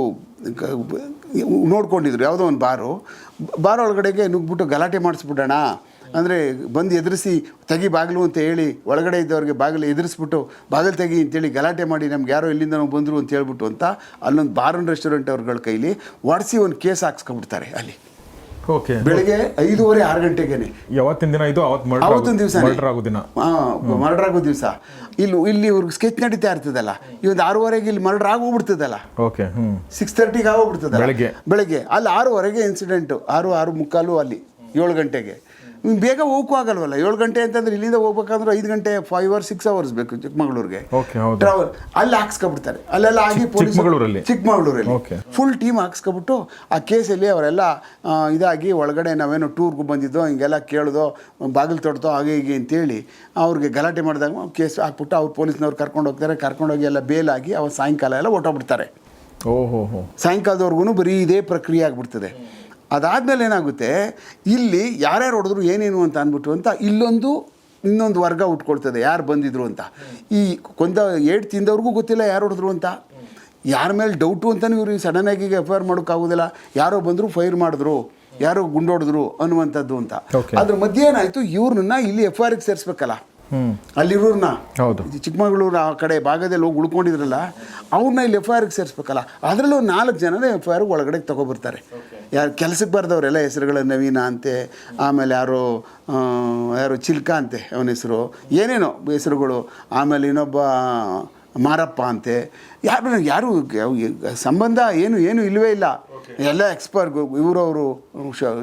ನೋಡ್ಕೊಂಡಿದ್ರು, ಯಾವುದೋ ಒಂದು ಬಾರು. ಬಾರ್ ಒಳಗಡೆಗೆ ನುಗ್ಬಿಟ್ಟು ಗಲಾಟೆ ಮಾಡಿಸ್ಬಿಡೋಣ, ಅಂದರೆ ಬಂದು ಎದುರಿಸಿ, ತೆಗಿ ಬಾಗಿಲು ಅಂತ ಹೇಳಿ, ಒಳಗಡೆ ಇದ್ದವ್ರಿಗೆ ಬಾಗಿಲು ಎದುರಿಸ್ಬಿಟ್ಟು, ಬಾಗಿಲು ತೆಗಿ ಅಂತೇಳಿ ಗಲಾಟೆ ಮಾಡಿ, ನಮ್ಗೆ ಯಾರೋ ಇಲ್ಲಿಂದ ನಾವು ಬಂದರು ಅಂತ ಹೇಳ್ಬಿಟ್ಟು ಅಂತ, ಅಲ್ಲೊಂದು ಬಾರ್ ಅಂಡ್ ರೆಸ್ಟೋರೆಂಟ್ ಅವ್ರಗಳ ಕೈಲಿ ಒಡಿಸಿ ಒಂದು ಕೇಸ್ ಹಾಕ್ಸ್ಕೊಂಬಿಡ್ತಾರೆ ಅಲ್ಲಿ. ಓಕೆ ಬೆಳಿಗ್ಗೆ ಐದೂವರೆ ಆರು ಗಂಟೆಗೇನೆ. ಯಾವತ್ತಿನ ದಿನ ಇದು? ಅವತ್ತು ಅವತ್ತಿನ ದಿವಸ ಮರ್ಡರ್ ಆಗೋ ದಿನ ಮರ್ಡರ್ ಆಗೋ ದಿವಸ. ಇಲ್ಲಿ ಇಲ್ಲಿ ಇವ್ರಿಗೆ ಸ್ಕೆಚ್ ನಡೀತಾ ಇರ್ತದಲ್ಲ. ಈ ಒಂದು ಆರೂವರೆಗೆ ಇಲ್ಲಿ ಮರ್ಡರ್ ಆಗೋಗ್ಬಿಡ್ತದಲ್ಲ. ಓಕೆ ಹ್ಞೂ ಸಿಕ್ಸ್ ತರ್ಟಿಗೆ ಆಗೋಗ್ಬಿಡ್ತದೆ ಬೆಳಿಗ್ಗೆ. ಬೆಳಿಗ್ಗೆ ಅಲ್ಲಿ ಆರೂವರೆಗೆ ಇನ್ಸಿಡೆಂಟು ಆರು ಆರು ಮುಕ್ಕಾಲು ಅಲ್ಲಿ ಏಳು ಗಂಟೆಗೆ. ಬೇಗ ಹೋಗಕ್ಕೂ ಆಗಲ್ವಲ್ಲ? ಏಳು ಗಂಟೆ ಅಂತಂದ್ರೆ ಇಲ್ಲಿಂದ ಹೋಗ್ಬೇಕಂದ್ರೆ ಐದು ಗಂಟೆ ಫೈವ್ ಅವರ್ ಸಿಕ್ಸ್ ಅವರ್ಸ್ ಬೇಕು ಚಿಕ್ಕಮಗಳೂರಿಗೆ. ಟ್ರಾವೆಲ್ ಅಲ್ಲಿ ಹಾಕ್ಸ್ಕೊಬಿಡ್ತಾರೆ. ಅಲ್ಲೆಲ್ಲ ಆಗಿ ಪೊಲೀಸ್ ಚಿಕ್ಕಮಗಳೂರಲ್ಲಿ? ಫುಲ್ ಟೀಮ್ ಹಾಕ್ಸ್ಕೊಬಿಟ್ಟು ಆ ಕೇಸಲ್ಲಿ ಅವರೆಲ್ಲ ಇದಾಗಿ ಒಳಗಡೆ ನಾವೇನೋ ಟೂರ್ಗೆ ಬಂದಿದ್ದೋ ಹಿಂಗೆಲ್ಲ ಕೇಳ್ದೋ ಬಾಗಿಲು ತೊಡ್ತೋ ಹಾಗೆ ಹೀಗೆ ಅಂತೇಳಿ ಅವ್ರಿಗೆ ಗಲಾಟೆ ಮಾಡಿದಾಗ ಕೇಸ್ ಹಾಕ್ಬಿಟ್ಟು ಅವ್ರು ಪೊಲೀಸ್ನವ್ರು ಕರ್ಕೊಂಡು ಹೋಗ್ತಾರೆ. ಕರ್ಕೊಂಡೋಗಿ ಎಲ್ಲ ಬೇಲಾಗಿ ಅವ್ರು ಸಾಯಂಕಾಲ ಎಲ್ಲ ಹೊಟ್ಟೋಗ್ಬಿಡ್ತಾರೆ ಓಹೋ ಸಾಯಂಕಾಲದವರೆಗೂ ಬರೀ ಇದೇ ಪ್ರಕ್ರಿಯೆ ಆಗಿಬಿಡ್ತದೆ. ಅದಾದಮೇಲೆ ಏನಾಗುತ್ತೆ? ಇಲ್ಲಿ ಯಾರ್ಯಾರು ಹೊಡೆದ್ರು ಏನೇನು ಅಂತ ಅಂದ್ಬಿಟ್ಟು ಅಂತ ಇಲ್ಲೊಂದು ಇನ್ನೊಂದು ವರ್ಗ ಉಟ್ಕೊಳ್ತದೆ. ಯಾರು ಬಂದಿದ್ರು ಅಂತ. ಈ ಕೊಂದ ಏಟ್ ತಿಂದವ್ರಿಗೂ ಗೊತ್ತಿಲ್ಲ ಯಾರು ಹೊಡೆದ್ರು ಅಂತ. ಯಾರ ಮೇಲೆ ಡೌಟು ಅಂತಲೂ ಇವರು ಸಡನ್ನಾಗಿ ಎಫ್ ಐ ಆರ್ ಮಾಡೋಕ್ಕಾಗೋದಿಲ್ಲ. ಯಾರೋ ಬಂದರು ಫೈರ್ ಮಾಡಿದ್ರು. ಯಾರೋ ಗುಂಡೋಡಿದ್ರು ಅನ್ನುವಂಥದ್ದು ಅಂತ. ಅದ್ರ ಮಧ್ಯೆ ಏನಾಯಿತು? ಇವ್ರನ್ನ ಇಲ್ಲಿ ಎಫ್ ಐ ಆರ್ಗೆ ಸೇರಿಸ್ಬೇಕಲ್ಲ. ಅಲ್ಲಿರೋರ್ನ. ಹೌದು. ಚಿಕ್ಕಮಗಳೂರು ಆ ಕಡೆ ಭಾಗದಲ್ಲಿ ಹೋಗಿ ಉಳ್ಕೊಂಡಿದ್ರಲ್ಲ ಅವ್ರನ್ನ ಇಲ್ಲಿ ಎಫ್ ಐ ಆರ್ಗೆ ಸೇರಿಸ್ಬೇಕಲ್ಲ. ಅದರಲ್ಲೂ ನಾಲ್ಕು ಜನನೇ ಎಫ್ ಐ ಆರ್ಗೆ ಒಳಗಡೆ ತಗೊಬರ್ತಾರೆ. ಯಾರು ಕೆಲಸಕ್ಕೆ ಬರ್ದವರೆಲ್ಲ ಹೆಸರುಗಳು ನವೀನ ಅಂತೆ ಆಮೇಲೆ ಯಾರು ಯಾರು ಚಿಲ್ಕ ಅಂತೆ ಅವನ ಹೆಸರು. ಏನೇನೋ ಹೆಸರುಗಳು. ಆಮೇಲೆ ಇನ್ನೊಬ್ಬ ಮಾರಪ್ಪ ಅಂತೆ. ಯಾರು ಯಾರು ಸಂಬಂಧ ಏನು ಏನು ಇಲ್ಲವೇ ಇಲ್ಲ. ಎಲ್ಲ ಎಕ್ಸ್ಪರ್ಟ್ ಇವರವರು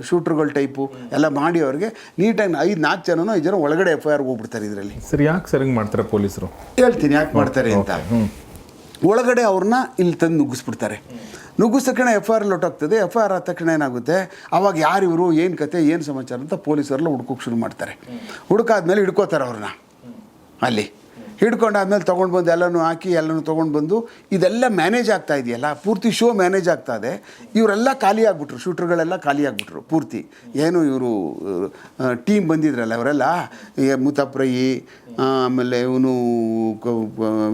ಶೂಟ್ರುಗಳ ಟೈಪು ಎಲ್ಲ ಮಾಡಿ ಅವ್ರಿಗೆ ನೀಟಾಗಿ ಐದು ನಾಲ್ಕು ಜನನೋ ಐದು ಜನ ಒಳಗಡೆ ಎಫ್ ಐ ಆರ್ ಹೋಗ್ಬಿಡ್ತಾರೆ ಇದರಲ್ಲಿ. ಸರ್ ಯಾಕೆ ಸರ್ ಹಿಂಗೆ ಮಾಡ್ತಾರೆ ಪೊಲೀಸರು? ಹೇಳ್ತೀನಿ ಯಾಕೆ ಮಾಡ್ತಾರೆ ಅಂತ. ಒಳಗಡೆ ಅವ್ರನ್ನ ಇಲ್ಲಿ ತಂದು ನುಗ್ಗಿಸ್ಬಿಡ್ತಾರೆ. ನುಗ್ಗಿಸ್ ತಕ್ಷಣ ಎಫ್ ಐ ಆರ್ ಲೊಟ್ಟೋಗ್ತದೆ. ಎಫ್ ಐ ಆರ್ ಆದ ತಕ್ಷಣ ಏನಾಗುತ್ತೆ? ಅವಾಗ ಯಾರಿವರು ಏನು ಕತೆ, ಏನು ಸಮಾಚಾರ ಅಂತ ಪೊಲೀಸರೆಲ್ಲ ಹುಡ್ಕೋಕ್ಕೆ ಶುರು ಮಾಡ್ತಾರೆ. ಹುಡುಕಾದ್ಮೇಲೆ ಹಿಡ್ಕೋತಾರೆ ಅವ್ರನ್ನ. ಅಲ್ಲಿ. ಹಿಡ್ಕೊಂಡಾದ್ಮೇಲೆ ತೊಗೊಂಡು ಬಂದು ಎಲ್ಲನೂ ಹಾಕಿ, ಎಲ್ಲನೂ ತೊಗೊಂಡು ಬಂದು ಇದೆಲ್ಲ ಮ್ಯಾನೇಜ್ ಆಗ್ತಾ ಇದೆಯಲ್ಲ? ಪೂರ್ತಿ ಶೋ ಮ್ಯಾನೇಜ್ ಆಗ್ತಾ ಇದೆ. ಇವರೆಲ್ಲ ಖಾಲಿ ಆಗಿಬಿಟ್ರು. ಶೂಟ್ರ್ಗಳೆಲ್ಲ ಖಾಲಿ ಆಗಿಬಿಟ್ರು ಪೂರ್ತಿ. ಏನು ಇವರು ಟೀಮ್ ಬಂದಿದ್ರಲ್ಲ ಅವರೆಲ್ಲ? ಮುತಪ್ರಯಿ ಆಮೇಲೆ ಇವನು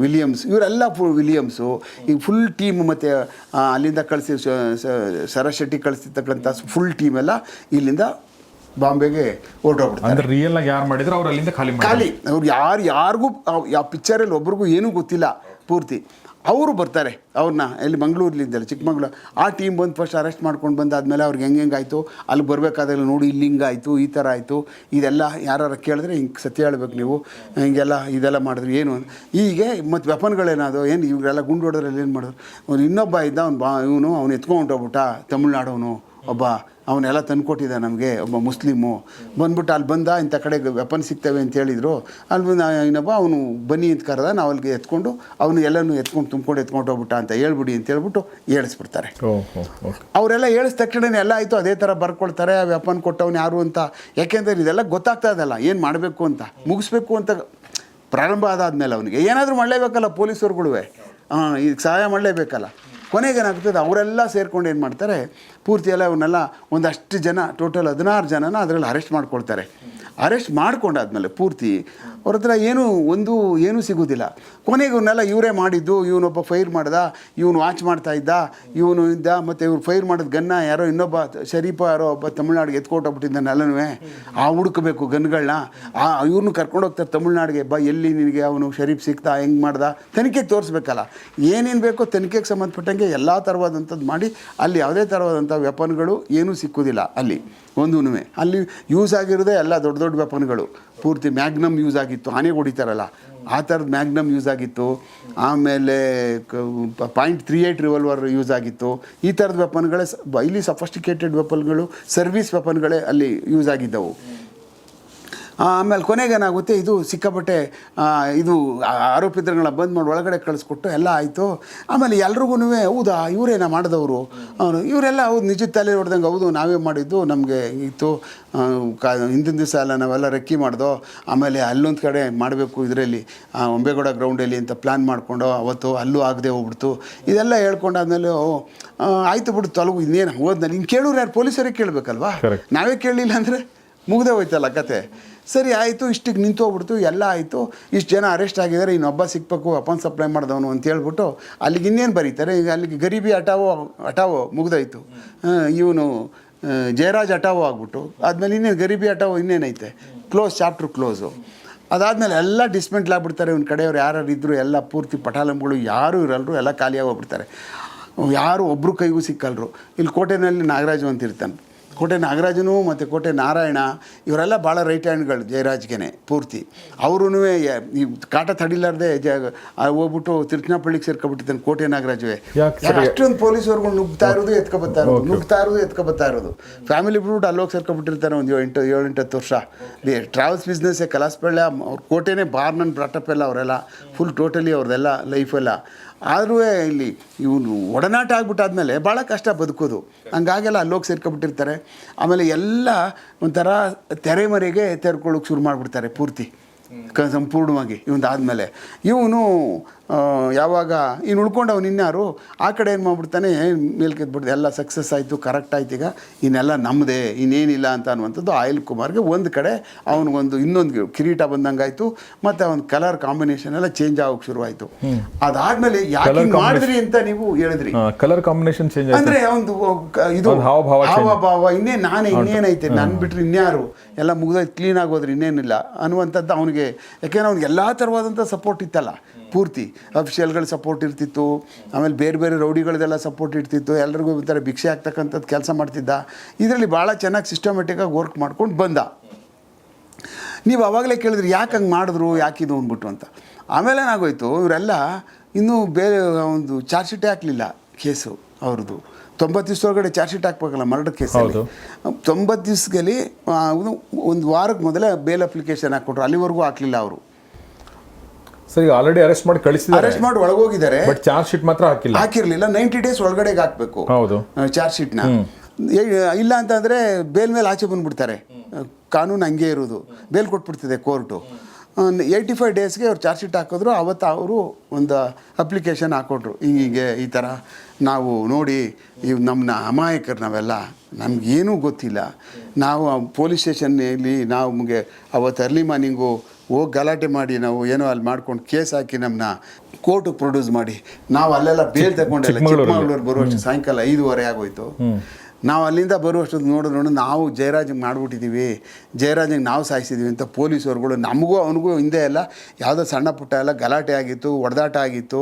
ವಿಲಿಯಮ್ಸ್, ಇವರೆಲ್ಲ ಫು, ವಿಲಿಯಮ್ಸು. ಈಗ ಫುಲ್ ಟೀಮ್ ಮತ್ತು ಅಲ್ಲಿಂದ ಕಳಿಸಿ ಶೆಟ್ಟಿ ಕಳಿಸಿರ್ತಕ್ಕಂಥ ಫುಲ್ ಟೀಮೆಲ್ಲ ಇಲ್ಲಿಂದ ಬಾಂಬೆಗೆ ಹೊರಟೋಗ್ಬಿಡ್ತಾರೆ ಅಂದ್ರೆ ರಿಯಲ್ ಆಗಿ ಯಾರು ಮಾಡಿದ್ರು ಅವ್ರು ಅಲ್ಲಿಂದ ಖಾಲಿ ಖಾಲಿ. ಅವ್ರು ಯಾರು ಯಾರಿಗೂ ಯಾವ ಪಿಕ್ಚರಲ್ಲಿ ಒಬ್ರಿಗೂ ಏನೂ ಗೊತ್ತಿಲ್ಲ ಪೂರ್ತಿ. ಅವರು ಬರ್ತಾರೆ ಅವ್ರನ್ನ ಇಲ್ಲಿ ಮಂಗಳೂರಲ್ಲಿದ್ದಲ್ಲ ಚಿಕ್ಕಮಗಳೂರು. ಆ ಟೀಮ್ ಬಂದು ಫಸ್ಟ್ ಅರೆಸ್ಟ್ ಮಾಡ್ಕೊಂಡು ಬಂದಾದಮೇಲೆ ಅವ್ರಿಗೆ ಹೆಂಗೆ ಹೆಂಗಾಯಿತು ಅಲ್ಲಿ ಬರಬೇಕಾದ್ರೆ ನೋಡಿ ಇಲ್ಲಿ ಹಿಂಗಾಯಿತು ಈ ಥರ ಆಯಿತು. ಇದೆಲ್ಲ ಯಾರು ಕೇಳಿದ್ರೆ ಹಿಂಗೆ ಸತ್ಯ ಹೇಳ್ಬೇಕು ನೀವು. ಹಿಂಗೆಲ್ಲ ಇದೆಲ್ಲ ಮಾಡಿದ್ರು ಏನು ಹೀಗೆ ಮತ್ತು ವೆಪನ್ಗಳೇನಾದ್ರು ಏನು ಇವರೆಲ್ಲ ಗುಂಡು ಹೊಡೆದ್ರಲ್ಲಿ ಏನು ಮಾಡಿದ್ರು? ಅವ್ನು ಇನ್ನೊಬ್ಬ ಇದ್ದ ಅವ್ನು ಬಾ ಇವನು ಅವ್ನು ಎತ್ಕೊಂಡು ಹೊಂಟೋಗ್ಬಿಟ್ಟ ತಮಿಳ್ನಾಡವನು ಒಬ್ಬ ಅವನ್ನೆಲ್ಲ ತಂದುಕೊಟ್ಟಿದ್ದ ನಮಗೆ ಒಬ್ಬ ಮುಸ್ಲಿಮು. ಬಂದ್ಬಿಟ್ಟು ಅಲ್ಲಿ ಬಂದ ಇಂಥ ಕಡೆ ವೆಪನ್ ಸಿಗ್ತವೆ ಅಂತ ಹೇಳಿದರು. ಅಲ್ಲಿ ಬಂದು ಇನ್ನೊಬ್ಬ ಅವನು ಬನ್ನಿ ಅಂತ ಕರೆದ ನಾವು ಅಲ್ಲಿಗೆ ಎತ್ಕೊಂಡು ಅವನು ಎಲ್ಲನೂ ಎತ್ಕೊಂಡು ತುಂಬ್ಕೊಂಡು ಎತ್ಕೊಂಡು ಹೋಗ್ಬಿಟ್ಟ ಅಂತ ಹೇಳ್ಬಿಡಿ ಅಂತ ಹೇಳ್ಬಿಟ್ಟು ಹೇಳಿಸ್ಬಿಡ್ತಾರೆ ಅವರೆಲ್ಲ ಹೇಳಿದ ತಕ್ಷಣ ಎಲ್ಲ ಆಯಿತು ಅದೇ ಥರ ಬರ್ಕೊಳ್ತಾರೆ ಆ ವೆಪನ್ ಕೊಟ್ಟವನು ಯಾರು ಅಂತ. ಯಾಕೆಂದರೆ ಇದೆಲ್ಲ ಗೊತ್ತಾಗ್ತಾ ಇದಲ್ಲ ಏನು ಮಾಡಬೇಕು ಅಂತ. ಮುಗಿಸ್ಬೇಕು ಅಂತ ಪ್ರಾರಂಭ ಆದಾದ್ಮೇಲೆ ಅವನಿಗೆ. ಏನಾದರೂ ಮಾಡಲೇಬೇಕಲ್ಲ ಪೊಲೀಸರುಗಳು ಹಾಂ ಈಗ ಸಹಾಯ ಮಾಡಲೇಬೇಕಲ್ಲ. ಕೊನೆಗೆ ಏನಾಗ್ತದೆ ಅವರೆಲ್ಲ ಸೇರ್ಕೊಂಡು ಏನು ಮಾಡ್ತಾರೆ ಪೂರ್ತಿ ಎಲ್ಲ ಅವನ್ನೆಲ್ಲ ಒಂದಷ್ಟು ಜನ ಟೋಟಲ್ ಹದಿನಾರು ಜನನ ಅದರಲ್ಲಿ ಅರೆಸ್ಟ್ ಮಾಡ್ಕೊಳ್ತಾರೆ. ಅರೆಸ್ಟ್ ಮಾಡ್ಕೊಂಡಾದ್ಮೇಲೆ ಪೂರ್ತಿ ಅವ್ರ ಹತ್ರ ಏನು ಒಂದು ಏನೂ ಸಿಗೋದಿಲ್ಲ. ಕೊನೆಗೆ ಇವನ್ನೆಲ್ಲ ಇವರೇ ಮಾಡಿದ್ದು, ಇವನೊಬ್ಬ ಫೈರ್ ಮಾಡ್ದ, ಇವನು ವಾಚ್ ಮಾಡ್ತಾ ಇದ್ದ, ಇವನು ಇದ್ದ, ಮತ್ತು ಇವ್ರು ಫೈರ್ ಮಾಡಿದ ಗನ್ನ ಯಾರೋ ಇನ್ನೊಬ್ಬ ಶರೀಫ ಯಾರೋ ಒಬ್ಬ ತಮಿಳ್ನಾಡಿಗೆ ಎತ್ಕೊಟ್ಟೋಗ್ಬಿಟ್ಟಿದ್ದಾನೆಲ್ಲನೂ ಆ ಹುಡುಕಬೇಕು ಗನ್ಗಳನ್ನ. ಆ ಇವ್ರನ್ನೂ ಕರ್ಕೊಂಡು ಹೋಗ್ತಾರೆ ತಮಿಳ್ನಾಡಿಗೆ, ಬಾ ಎಲ್ಲಿ ನಿನಗೆ ಅವನು ಶರೀಫ್ ಸಿಕ್ತಾ, ಹೆಂಗೆ ಮಾಡ್ದ? ತನಿಖೆಗೆ ತೋರಿಸ್ಬೇಕಲ್ಲ. ಏನೇನು ಬೇಕೋ ತನಿಖೆಗೆ ಸಂಬಂಧಪಟ್ಟಂಗೆ ಎಲ್ಲ ಥರವಾದಂಥದ್ದು ಮಾಡಿ, ಅಲ್ಲಿ ಯಾವುದೇ ಥರವಾದಂಥ ವೆಪನ್ಗಳು ಏನೂ ಸಿಕ್ಕೋದಿಲ್ಲ ಅಲ್ಲಿ. ಒಂದೂ ಅಲ್ಲಿ ಯೂಸ್ ಆಗಿರೋದೇ ಎಲ್ಲ ದೊಡ್ಡ ದೊಡ್ಡ ವೆಪನ್ಗಳು ಪೂರ್ತಿ ಮ್ಯಾಗ್ನಮ್ ಯೂಸ್ ಆಗಿತ್ತು. ಆನೆ ಹೊಡಿತಾರಲ್ಲ. ಆ ಥರದ ಮ್ಯಾಗ್ನಮ್ ಯೂಸ್ ಆಗಿತ್ತು. ಆಮೇಲೆ point three eight revolver use ಆಗಿತ್ತು. ಈ ಥರದ ವೆಪನ್ಗಳೇ ಇಲ್ಲಿ ಸಫಸ್ಟಿಕೇಟೆಡ್ ವೆಪನ್ಗಳು ಸರ್ವಿಸ್ ವೆಪನ್ಗಳೇ ಅಲ್ಲಿ ಯೂಸ್ ಆಗಿದ್ದವು. ಆಮೇಲೆ ಕೊನೆಗೆ ಏನಾಗುತ್ತೆ ಇದು ಸಿಕ್ಕಾಪಟ್ಟೆ ಇದು ಆ- ಆರೋಪಿತರುಗಳನ್ನ ಬಂದ್ ಮಾಡಿ ಒಳಗಡೆ ಕಳಿಸ್ಕೊಟ್ಟು ಎಲ್ಲ ಆಯಿತು. ಆಮೇಲೆ ಎಲ್ರಿಗೂ ಹೌದಾ ಇವರೇನ ಮಾಡಿದವರು? ಅವನು ಇವರೆಲ್ಲ ಹೌದು ನಿಜ ತಲೆ ಹೊಡೆದಂಗೆ ಹೌದು ನಾವೇ ಮಾಡಿದ್ದು ನಮಗೆ ಇತ್ತು. ಕಾ ಹಿಂದಿನ ದಿವಸ ಎಲ್ಲ ನಾವೆಲ್ಲ ರೆಕ್ಕಿ ಮಾಡ್ದೋ ಆಮೇಲೆ ಅಲ್ಲೊಂದು ಕಡೆ ಮಾಡಬೇಕು ಇದರಲ್ಲಿ ಒಂಬೇಗೌಡ ಗ್ರೌಂಡಲ್ಲಿ ಅಂತ ಪ್ಲ್ಯಾನ್ ಮಾಡಿಕೊಂಡು ಅವತ್ತು ಅಲ್ಲೂ ಆಗದೆ ಹೋಗ್ಬಿಡ್ತು. ಇದೆಲ್ಲ ಹೇಳ್ಕೊಂಡಾದ್ಮೇಲೆ ಆಯಿತು ಬಿಡು ತೊಲಗು ಇನ್ನೇನು ಹೋದ್ನಲ್ಲಿ ಹಿಂಗೆ ಕೇಳೋರು ಯಾರು ಪೊಲೀಸರೇ ಕೇಳಬೇಕಲ್ವಾ? ನಾವೇ ಕೇಳಲಿಲ್ಲ ಅಂದರೆ ಮುಗ್ದೇ ಹೋಯ್ತಲ್ಲ ಕತೆ. ಸರಿ, ಆಯಿತು, ಇಷ್ಟಿಗೆ ನಿಂತು ಹೋಗ್ಬಿಡ್ತು ಎಲ್ಲ ಆಯಿತು. ಇಷ್ಟು ಜನ ಅರೆಸ್ಟ್ ಆಗಿದ್ದಾರೆ, ಇನ್ನೊಬ್ಬ ಸಿಕ್ಬೇಕು ಅಪನ್ ಸಪ್ಲೈ ಮಾಡಿದವನು ಅಂತ ಹೇಳ್ಬಿಟ್ಟು ಅಲ್ಲಿಗೆ ಇನ್ನೇನು ಬರೀತಾರೆ? ಈಗ ಅಲ್ಲಿಗೆ ಗರೀಬಿ ಹಟಾವೋ ಹಟಾವೋ ಮುಗ್ದೋಯ್ತು. ಇವನು ಜಯರಾಜ್ ಹಟಾವೋ ಆಗ್ಬಿಟ್ಟು, ಆದಮೇಲೆ ಇನ್ನೇನು ಗರೀಬಿ ಹಟಾವೋ ಇನ್ನೇನೈತೆ? ಕ್ಲೋಸ್ ಚಾಪ್ಟ್ರ್ ಕ್ಲೋಸು ಅದಾದಮೇಲೆ ಎಲ್ಲ ಡಿಸ್ಮೆಂಟ್ಲ್ ಆಗ್ಬಿಡ್ತಾರೆ, ಇವ್ನ ಕಡೆಯವ್ರು ಯಾರು ಇದ್ದರು ಎಲ್ಲ ಪೂರ್ತಿ ಪಟಾಲಂಗಳು ಯಾರೂ ಇರಲ್ರು, ಎಲ್ಲ ಖಾಲಿಯಾಗಿ ಹೋಗ್ಬಿಡ್ತಾರೆ. ಯಾರು ಒಬ್ಬರು ಕೈಗೂ ಸಿಕ್ಕಲ್ರು. ಇಲ್ಲಿ ಕೋಟೆನಲ್ಲಿ ನಾಗರಾಜು ಅಂತ ಇರ್ತಾನೆ. ಕೋಟೆ ನಾಗರಾಜನು ಮತ್ತು ಕೋಟೆ ನಾರಾಯಣ ಇವರೆಲ್ಲ ಭಾಳ ರೈಟ್ ಹ್ಯಾಂಡ್ಗಳು ಜಯರಾಜ್ಗೆನೆ ಪೂರ್ತಿ. ಅವ್ರೂ ಈ ಕಾಟ ತಡಿಲಾರ್ದೆ ಜ ಹೋಗ್ಬಿಟ್ಟು ತಿರುಚನಾಪಳ್ಳಿಗೆ ಸೇರ್ಕೊಬಿಟ್ಟಿದ್ದಾನೆ ಕೋಟೆ ನಾಗರಾಜುವೆ. ಅಷ್ಟೊಂದು ಪೊಲೀಸ್ ಅಷ್ಟೊಂದು ಪೊಲೀಸ್ವರೆಗೂ ನುಗ್ತಾ ಇರೋದು ಎತ್ಕೊಬತ್ತಾ ಇರೋದು ನುಗ್ತಾ ಇರೋದು ಎತ್ಕೊಬತ್ತಾ ಇರೋದು. ಫ್ಯಾಮಿಲಿ ಬಿಟ್ಬಿಟ್ಟು ಅಲ್ಲೋಗಿ ಸೇರ್ಕೊಬಿಟ್ಟಿರ್ತಾರೆ ಒಂದು ಎಂಟು ಏಳು ಎಂಟು ಹತ್ತು ವರ್ಷ. ಟ್ರಾವೆಲ್ಸ್ ಬಿಸ್ನೆಸ್ಸೇ ಕಲಾಸ್ಪಳ್ಳ ಅವ್ರ ಕೋಟೆನೇ ಬಾರ್ ನನ್ನ ಬ್ರಾಟಪ್ ಎಲ್ಲ ಅವರೆಲ್ಲ ಫುಲ್ ಟೋಟಲಿ ಅವ್ರದ್ದೆಲ್ಲ ಲೈಫೆಲ್ಲ. ಆದರೂ ಇಲ್ಲಿ ಇವನು ಒಡನಾಟ ಆಗ್ಬಿಟ್ಟಾದ್ಮೇಲೆ ಭಾಳ ಕಷ್ಟ ಬದುಕೋದು. ಹಂಗಾಗೆಲ್ಲ ಅಲ್ಲೋಗಿ ಸೇರ್ಕೊಬಿಟ್ಟಿರ್ತಾರೆ ಆಮೇಲೆ ಎಲ್ಲ ಒಂಥರ ತೆರೆಮರೆಗೆ ತೆರ್ಕೊಳ್ಳೋಕೆ ಶುರು ಮಾಡಿಬಿಡ್ತಾರೆ ಪೂರ್ತಿ. ಕ ಸಂಪೂರ್ಣವಾಗಿ ಇವನು ಆದಮೇಲೆ ಇವನು ಯಾವಾಗ ಇನ್ನು ಉಳ್ಕೊಂಡವನು ಇನ್ಯಾರು ಆ ಕಡೆ ಏನು ಮಾಡ್ಬಿಡ್ತಾನೆ ಮೇಲ್ಕೆದ್ಬಿಡ್ದು ಎಲ್ಲ ಸಕ್ಸಸ್ ಆಯಿತು ಕರೆಕ್ಟ್ ಆಯ್ತು ಈಗ ಇನ್ನೆಲ್ಲ ನಮ್ಮದೇ ಇನ್ನೇನಿಲ್ಲ ಅಂತ ಅನ್ನುವಂಥದ್ದು ಆಯಿಲ್ ಕುಮಾರ್ಗೆ ಒಂದು ಕಡೆ ಅವನಿಗೊಂದು ಇನ್ನೊಂದು ಕಿರೀಟ ಬಂದಂಗಾಯ್ತು ಮತ್ತು ಅವನ ಕಲರ್ ಕಾಂಬಿನೇಷನ್ ಎಲ್ಲ ಚೇಂಜ್ ಆಗೋಕೆ ಶುರುವಾಯಿತು. ಅದಾದ್ಮೇಲೆ ಯಾಕೆ ಮಾಡಿದ್ರಿ ಅಂತ ನೀವು ಹೇಳಿದ್ರಿ. ಕಲರ್ ಕಾಂಬಿನೇಷನ್ ಚೇಂಜ್ ಅಂದ್ರೆ ಆಯ್ತು. ಒಂದು ಇದು. ಹಾವಭಾವ ಇನ್ನೇ ನಾನೇ ಇನ್ನೇನೈತೆ ನಾನು ಬಿಟ್ಟರೆ ಇನ್ಯಾರು? ಎಲ್ಲ ಮುಗಿದೋಯ್ತು ಕ್ಲೀನ್ ಆಗೋದ್ರೆ ಇನ್ನೇನಿಲ್ಲ ಅನ್ನುವಂಥದ್ದು ಅವನಿಗೆ ಯಾಕೆಂದ್ರೆ ಅವ್ನಿಗೆ ಎಲ್ಲ ಥರವಾದಂಥ ಸಪೋರ್ಟ್ ಇತ್ತಲ್ಲ ಪೂರ್ತಿ. ಅಫಿಷಿಯಲ್ಗಳ ಸಪೋರ್ಟ್ ಇರ್ತಿತ್ತು. ಆಮೇಲೆ ಬೇರೆ ಬೇರೆ ರೌಡಿಗಳದೆಲ್ಲ ಸಪೋರ್ಟ್ ಇರ್ತಿತ್ತು. ಎಲ್ಲರಿಗೂ ಒಂಥರ ಭಿಕ್ಷೆ ಆಗ್ತಕ್ಕಂಥದ್ದು ಕೆಲಸ ಮಾಡ್ತಿದ್ದ. ಇದರಲ್ಲಿ ಭಾಳ ಚೆನ್ನಾಗಿ ಸಿಸ್ಟಮೆಟಿಕ್ಕಾಗಿ ವರ್ಕ್ ಮಾಡ್ಕೊಂಡು ಬಂದ. ನೀವು ಆವಾಗಲೇ ಕೇಳಿದ್ರಿ ಯಾಕೆ ಹಂಗೆ ಮಾಡಿದ್ರು ಯಾಕಿದು ಅಂದ್ಬಿಟ್ಟು ಅಂತ. ಆಮೇಲೆ ಏನಾಗೋಯ್ತು ಇವರೆಲ್ಲ ಇನ್ನೂ ಬೇರೆ ಒಂದು ಚಾರ್ಜ್ ಶೀಟೇ ಹಾಕಲಿಲ್ಲ ಕೇಸು ಅವ್ರದ್ದು ತೊಂಬತ್ತು ದಿವಸದೊಳಗಡೆ ಚಾರ್ಜ್ ಶೀಟ್ ಹಾಕ್ಬೇಕಲ್ಲ ಮರ್ಡರ್ ಕೇಸಲ್ಲಿ. ತೊಂಬತ್ತು ದಿವಸದಲ್ಲಿ ಒಂದು ವಾರಕ್ಕೆ ಮೊದಲೇ ಬೇಲ್ ಅಪ್ಲಿಕೇಶನ್ ಹಾಕ್ಕೊಟ್ರು. ಅಲ್ಲಿವರೆಗೂ ಹಾಕಲಿಲ್ಲ ಅವರು. ಸರ್ ಈಗ ಆಲ್ರೆಡಿ ಅರೆಸ್ಟ್ ಮಾಡಿ ಕಳಿಸಿದ್ದಾರೆ. ಅರೆಸ್ಟ್ ಮಾಡಿ ಒಳಗೋಗಿದ್ದಾರೆ. ಬಟ್ ಚಾರ್ಜ್ ಶೀಟ್ ಮಾತ್ರ ಹಾಕಿಲ್ಲ. ಹಾಕಿರಲಿಲ್ಲ. ನೈಂಟಿ ಡೇಸ್ ಒಳಗಡೆಗೆ ಹಾಕಬೇಕು. ಹೌದು. ಚಾರ್ಜ್ ಶೀಟ್ನ ಇಲ್ಲ ಅಂತಂದರೆ ಬೇಲ್ ಮೇಲೆ ಆಚೆ ಬಂದ್ಬಿಡ್ತಾರೆ. ಕಾನೂನು ಹಂಗೆ ಇರೋದು. ಬೇಲ್ ಕೊಟ್ಬಿಡ್ತಿದೆ ಕೋರ್ಟು ಏಯ್ಟಿ ಫೈವ್ ಡೇಸ್ಗೆ ಅವ್ರು ಚಾರ್ಜ್ ಶೀಟ್ ಹಾಕಿದ್ರು. ಅವತ್ತು ಅವರು ಒಂದು ಅಪ್ಲಿಕೇಶನ್ ಹಾಕೊಟ್ರು. ಹೀಗೆ ಈ ಥರ ನಾವು ನೋಡಿ ಇವು ನಮ್ಮನ್ನ ಅಮಾಯಕರು ನಾವೆಲ್ಲ. ನಮಗೇನೂ ಗೊತ್ತಿಲ್ಲ. ನಾವು ಪೊಲೀಸ್ ಸ್ಟೇಷನ್ನಲ್ಲಿ ನಾವು ನಮಗೆ ಅವತ್ತು ಅರ್ಲಿ ಮಾರ್ನಿಂಗು ಹೋಗಿ ಗಲಾಟೆ ಮಾಡಿ ನಾವು ಏನೋ ಅಲ್ಲಿ ಮಾಡ್ಕೊಂಡು ಕೇಸ್ ಹಾಕಿ ನಮ್ಮನ್ನ ಕೋರ್ಟ್ ಪ್ರೊಡ್ಯೂಸ್ ಮಾಡಿ. ನಾವು ಅಲ್ಲೆಲ್ಲ ಬೇಲ್ ತಗೊಂಡೆಲ್ಲ. ಚಿಕ್ಕಮಗಳೂರು ಬರುವಷ್ಟು ಸಾಯಂಕಾಲ ಐದುವರೆ ಆಗೋಯ್ತು. ನಾವು ಅಲ್ಲಿಂದ ಬರುವಷ್ಟೊತ್ತು ನೋಡಿದ್ರು ನೋಡಿ ನಾವು ಜಯರಾಜಿಗೆ ಮಾಡಿಬಿಟ್ಟಿದ್ದೀವಿ ಜಯರಾಜಿಗೆ ನಾವು ಸಾಯಿಸಿದ್ದೀವಿ ಅಂತ ಪೊಲೀಸರುಗಳು ನಮಗೂ ಅವನಿಗೂ ಹಿಂದೆ ಎಲ್ಲ ಯಾವುದೋ ಸಣ್ಣ ಪುಟ್ಟ ಎಲ್ಲ ಗಲಾಟೆ ಆಗಿತ್ತು ಹೊಡೆದಾಟ ಆಗಿತ್ತು.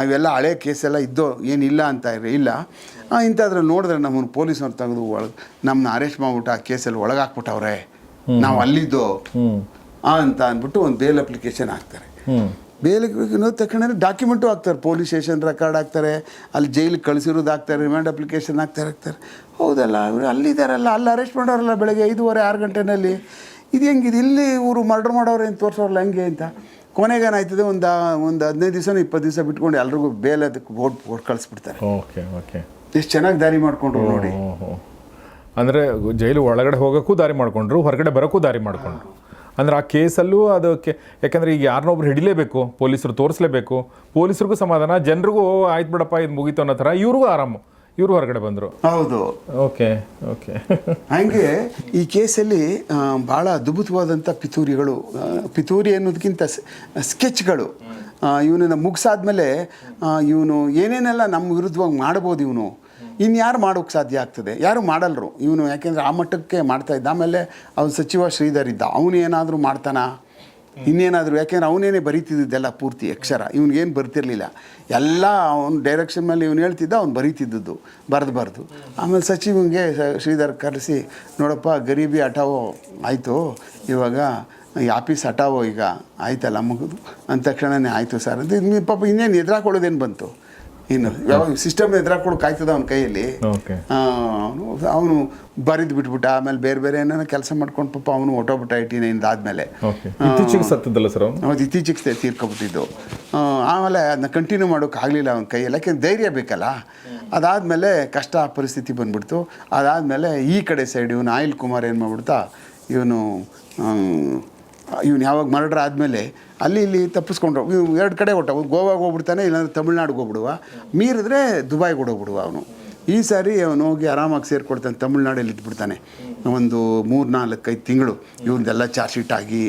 ಅವೆಲ್ಲ ಹಳೆ ಕೇಸೆಲ್ಲ ಇದ್ದೋ ಏನಿಲ್ಲ ಅಂತ ಇರ ಇಲ್ಲ. ಇಂಥದ್ರಲ್ಲಿ ನೋಡಿದ್ರೆ ನಮ್ಮನ್ನು ಪೊಲೀಸ್ನವ್ರು ತೆಗೆದು ಒಳಗೆ ನಮ್ಮನ್ನ ಅರೆಸ್ಟ್ ಮಾಡಿಬಿಟ್ಟು ಆ ಕೇಸಲ್ಲಿ ಒಳಗಾಕ್ಬಿಟ್ಟವ್ರೆ. ನಾವು ಅಲ್ಲಿದ್ದು. ಅಂತ ಅಂದ್ಬಿಟ್ಟು ಒಂದು ಬೇಲ್ ಅಪ್ಲಿಕೇಶನ್ ಹಾಕ್ತಾರೆ. ಬೇಲ್ ತಕ್ಷಣ ಡಾಕ್ಯುಮೆಂಟು ಹಾಕ್ತಾರೆ ಪೊಲೀಸ್ ಸ್ಟೇಷನ್ ರೆಕಾರ್ಡ್ ಹಾಕ್ತಾರೆ ಅಲ್ಲಿ ಜೈಲಿಗೆ ಕಳಿಸಿರೋದು ಹಾಕ್ತಾರೆ ರಿಮ್ಯಾಂಡ್ ಅಪ್ಲಿಕೇಶನ್ ಹಾಕ್ತಾರೆ ಹಾಕ್ತಾರೆ. ಹೌದಲ್ಲ ಅಲ್ಲಿದ್ದಾರಲ್ಲ ಅಲ್ಲಿ ಅರೆಸ್ಟ್ ಮಾಡೋರಲ್ಲ ಬೆಳಗ್ಗೆ ಐದೂವರೆ ಆರು ಗಂಟೆನಲ್ಲಿ. ಇದು ಹೆಂಗಿದೆ ಇಲ್ಲಿ ಇವರು ಮರ್ಡರ್ ಮಾಡೋರು ಏನು ತೋರಿಸೋರಲ್ಲ ಹೆಂಗೆ ಅಂತ. ಕೊನೆಗೆ ಏನಾಯ್ತದೆ ಒಂದು ಒಂದು ಹದಿನೈದು ದಿವಸನೂ ಇಪ್ಪತ್ತು ದಿವಸ ಬಿಟ್ಕೊಂಡು ಎಲ್ರಿಗೂ ಬೇಲ್ ಅದಕ್ಕೆ ಓಟ್ ಓಟ್ ಕಳಿಸ್ಬಿಡ್ತಾರೆ. ಓಕೆ ಓಕೆ ಎಷ್ಟು ಚೆನ್ನಾಗಿ ದಾರಿ ಮಾಡಿಕೊಂಡ್ರು ನೋಡಿ. ಅಂದರೆ ಜೈಲು ಒಳಗಡೆ ಹೋಗೋಕ್ಕೂ ದಾರಿ ಮಾಡಿಕೊಂಡ್ರು ಹೊರಗಡೆ ಬರೋಕ್ಕೂ ದಾರಿ ಮಾಡ್ಕೊಂಡ್ರು. ಅಂದರೆ ಆ ಕೇಸಲ್ಲೂ ಅದಕ್ಕೆ ಯಾಕಂದರೆ ಈಗ ಯಾರನ್ನೊಬ್ರು ಹಿಡಿಲೇಬೇಕು ಪೊಲೀಸರು ತೋರಿಸ್ಲೇಬೇಕು ಪೊಲೀಸರಿಗೂ ಸಮಾಧಾನ ಜನರಿಗೂ ಆಯ್ತು ಬಿಡಪ್ಪ ಇದು ಮುಗೀತು ಅನ್ನೋ ಥರ ಇವ್ರಿಗೂ ಆರಾಮು ಇವರು ಹೊರಗಡೆ ಬಂದರು. ಹೌದು. Okay okay. ಹಾಗೆ ಈ ಕೇಸಲ್ಲಿ ಭಾಳ ಅದ್ಭುತವಾದಂಥ ಪಿತೂರಿಗಳು ಪಿತೂರಿ ಅನ್ನೋದಕ್ಕಿಂತ ಸ್ಕೆಚ್ಗಳು ಇವನನ್ನು ಮುಗಿಸಾದ್ಮೇಲೆ ಇವನು ಏನೇನೆಲ್ಲ ನಮ್ಮ ವಿರುದ್ಧವಾಗಿ ಮಾಡ್ಬೋದು ಇವನು ಇನ್ಯಾರು ಮಾಡೋಕ್ಕೆ ಸಾಧ್ಯ ಆಗ್ತದೆ? ಯಾರು ಮಾಡಲ್ರು? ಇವನು ಯಾಕೆಂದರೆ ಆ ಮಟ್ಟಕ್ಕೆ ಮಾಡ್ತಾ ಇದ್ದ. ಆಮೇಲೆ ಅವನು ಸಚಿವ ಶ್ರೀಧರ್ ಇದ್ದ. ಅವನು ಏನಾದರೂ ಮಾಡ್ತಾನಾ? ಇನ್ನೇನಾದರೂ? ಯಾಕೆಂದ್ರೆ ಅವನೇನೇ ಬರೀತಿದ್ದೆಲ್ಲ ಪೂರ್ತಿ ಅಕ್ಷರ. ಇವ್ನಿಗೇನು ಬರ್ತಿರಲಿಲ್ಲ. ಎಲ್ಲ ಅವನು ಡೈರೆಕ್ಷನ್ ಮೇಲೆ ಇವನು ಹೇಳ್ತಿದ್ದ, ಅವ್ನು ಬರೀತಿದ್ದದ್ದು. ಬರೆದು ಬರೆದು. ಆಮೇಲೆ ಸಚಿವನಿಗೆ ಶ್ರೀಧರ್ ಕರೆಸಿ, ನೋಡಪ್ಪ, ಗರೀಬಿ ಹಠಾವೋ? ಆಯಿತು. ಇವಾಗ ಈ ಆಫೀಸ್ ಹಠಾವೋ ಈಗ? ಆಯ್ತಲ್ಲ ಮುಗಿದು. ಅಂದ ತಕ್ಷಣವೇ ಆಯಿತು ಸರ್. ಅದು ಪಾಪ ಇನ್ನೇನು ಎದುರಾಕೊಳ್ಳೋದೇನು ಬಂತು? ಇನ್ನು ಯಾವ ಸಿಸ್ಟಮ್ ಎದುರಾಕೊಳ್ಳೋಕೆ ಕಾಯ್ತದ ಅವನ ಕೈಯಲ್ಲಿ. ಅವನು ಅವನು ಬರಿದು ಬಿಟ್ಬಿಟ್ಟ ಆಮೇಲೆ ಬೇರೆ ಬೇರೆ ಏನೇನೋ ಕೆಲಸ ಮಾಡ್ಕೊಂಡು ಪಾಪ ಅವನು ಹೊಟ್ಟೋಗ್ಬಿಟ್ಟ ಐ ಟಿ ಆದಮೇಲೆ ಇತ್ತೀಚಿಗೆ ಸತ್ತದಲ್ಲ ಸರ್ ಹೌದು ಇತ್ತೀಚೆಗೆ ತೀರ್ಕೊಬಿಟ್ಟಿದ್ದು. ಆಮೇಲೆ ಅದನ್ನ ಕಂಟಿನ್ಯೂ ಮಾಡೋಕ್ಕಾಗಲಿಲ್ಲ ಅವನ ಕೈಯಲ್ಲಿ. ಯಾಕೆಂದ್ರೆ ಧೈರ್ಯ ಬೇಕಲ್ಲ. ಅದಾದಮೇಲೆ ಕಷ್ಟ ಪರಿಸ್ಥಿತಿ ಬಂದ್ಬಿಡ್ತು. ಅದಾದಮೇಲೆ ಈ ಕಡೆ ಸೈಡ್ ಇವನು ಆಯಿಲ್ ಕುಮಾರ್ ಏನು ಮಾಡ್ಬಿಡ್ತಾ ಇವನು ಇವನು ಯಾವಾಗ ಮರ್ಡರ್ ಆದಮೇಲೆ ಅಲ್ಲಿ ಇಲ್ಲಿ ತಪ್ಪಿಸ್ಕೊಂಡ್ರು ಇವ್ನು ಎರಡು ಕಡೆ ಹೊಟ್ಟ ಗೋವಾಗೆ ಹೋಗ್ಬಿಡ್ತಾನೆ, ಇಲ್ಲಾಂದ್ರೆ ತಮಿಳ್ನಾಡಿಗೆ ಹೋಗ್ಬಿಡುವ. ಮೀರಿದ್ರೆ ದುಬಾಯ್ಗೆ ಹೋಗ್ಬಿಡುವ ಅವನು. ಈ ಸಾರಿ ಅವನು ಹೋಗಿ ಆರಾಮಾಗಿ ಸೇರ್ಕೊಡ್ತಾನೆ ತಮಿಳ್ನಾಡಲ್ಲಿ ಇಟ್ಬಿಡ್ತಾನೆ ಒಂದು ಮೂರು ನಾಲ್ಕು ಐದು ತಿಂಗಳು ಇವ್ರದ್ದೆಲ್ಲ ಚಾರ್ಜ್ ಶೀಟ್ ಆಗಿ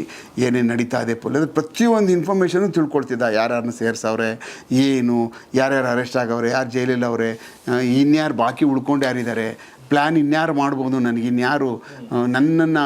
ಏನೇನು ನಡೀತಾ ಇದೆ ಪೊಲೀಸ್ ಪ್ರತಿಯೊಂದು ಇನ್ಫಾರ್ಮೇಷನು ತಿಳ್ಕೊಳ್ತಿದ್ದ. ಯಾರ್ಯಾರನ್ನ ಸೇರಿಸವ್ರೆ, ಏನು, ಯಾರ್ಯಾರು ಅರೆಸ್ಟ್ ಆಗವ್ರೆ, ಯಾರು ಜೈಲಲ್ಲಿ ಅವರೆ ಇನ್ಯಾರು ಬಾಕಿ ಉಳ್ಕೊಂಡು ಯಾರಿದ್ದಾರೆ ಪ್ಲ್ಯಾನ್ ಇನ್ಯಾರು ಮಾಡ್ಬೋದು ನನಗೆ ಇನ್ಯಾರು ನನ್ನನ್ನು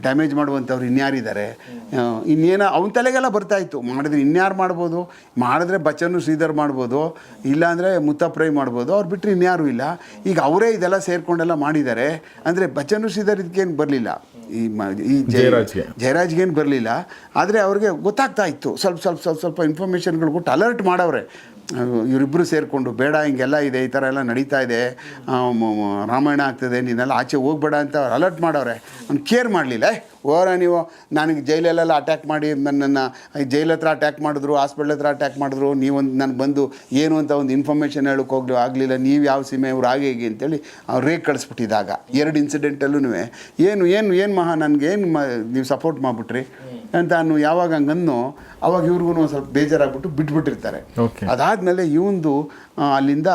ಡ್ಯಾಮೇಜ್ ಮಾಡುವಂಥವ್ರು ಇನ್ಯಾರಿದ್ದಾರೆ ಇದ್ದಾರೆ ಇನ್ನೇನೋ ಅವನ ತಲೆಗೆಲ್ಲ ಬರ್ತಾಯಿತ್ತು ಮಾಡಿದ್ರೆ ಇನ್ಯಾರು ಮಾಡ್ಬೋದು ಮಾಡಿದ್ರೆ ಬಚ್ಚನ್ನು ಶ್ರೀಧರ್ ಮಾಡ್ಬೋದು ಇಲ್ಲಾಂದರೆ ಮುತ್ತಪ್ರೈ ಮಾಡ್ಬೋದು ಅವ್ರು ಬಿಟ್ಟರೆ ಇನ್ಯಾರೂ ಇಲ್ಲ. ಈಗ ಅವರೇ ಇದೆಲ್ಲ ಸೇರ್ಕೊಂಡೆಲ್ಲ ಮಾಡಿದ್ದಾರೆ ಅಂದರೆ ಬಚ್ಚನ್ನು ಶ್ರೀಧರ್ ಇದಕ್ಕೇನು ಬರಲಿಲ್ಲ. ಈ ಮ ಈ ಜಯ- ಜಯರಾಜ್ಗೆ. ಜಯರಾಜ್ಗೇನು ಬರಲಿಲ್ಲ. ಆದರೆ ಅವ್ರಿಗೆ ಗೊತ್ತಾಗ್ತಾ ಇತ್ತು. ಸ್ವಲ್ಪ ಸ್ವಲ್ಪ ಸ್ವಲ್ಪ ಸ್ವಲ್ಪ ಇನ್ಫಾರ್ಮೇಷನ್ಗಳು ಕೊಟ್ಟು ಅಲರ್ಟ್ ಮಾಡವ್ರೆ. ಇವರಿಬ್ಬರು ಸೇರಿಕೊಂಡು, ಬೇಡ, ಹಿಂಗೆಲ್ಲ ಇದೆ, ಈ ಥರ ಎಲ್ಲ ನಡೀತಾ ಇದೆ. ರಾಮಾಯಣ ಆಗ್ತದೆ, ನೀನೆಲ್ಲ ಆಚೆ ಹೋಗ್ಬೇಡ ಅಂತ ಅವ್ರು ಅಲರ್ಟ್ ಮಾಡೋರೆ. ಅವ್ನು ಕೇರ್ ಮಾಡಲಿಲ್ಲ ಓರ ನೀವು? ನನಗೆ ಜೈಲಲ್ಲೆಲ್ಲ ಅಟ್ಯಾಕ್ ಮಾಡಿ, ನನ್ನನ್ನು ಜೈಲ್ ಹತ್ರ ಅಟ್ಯಾಕ್ ಮಾಡಿದ್ರು ಹಾಸ್ಪಿಟ್ಲ್ ಹತ್ರ ಅಟ್ಯಾಕ್ ಮಾಡಿದ್ರು, ನೀವೊಂದು ನಾನು ಬಂದು ಏನು ಅಂತ ಒಂದು ಇನ್ಫಾರ್ಮೇಷನ್ ಹೇಳೋಕೆ ಹೋಗ್ಲಿ, ಆಗಲಿಲ್ಲ, ನೀವು ಯಾವ ಸೀಮೆ, ಇವ್ರು ಹಾಗೆ ಹೇಗೆ ಅಂತೇಳಿ ಅವ್ರು ರೇಗ್ ಕಳಿಸ್ಬಿಟ್ಟಿದಾಗ ಎರಡು ಇನ್ಸಿಡೆಂಟಲ್ಲೂ ಏನು ಏನು ಏನು ಮಹಾ ನನಗೆ, ಏನು ಮ, ನೀವು ಸಪೋರ್ಟ್ ಮಾಡಿಬಿಟ್ರಿ? ಅಂತ ನಾನು ಯಾವಾಗ ಹಂಗನ್ನು ಅವಾಗ ಇವ್ರಿಗೂ ಒಂದು ಸ್ವಲ್ಪ ಬೇಜಾರಾಗ್ಬಿಟ್ಟು ಬಿಟ್ಬಿಟ್ಟಿರ್ತಾರೆ. ಅದಾದಮೇಲೆ ಇವಂದು ಅಲ್ಲಿಂದ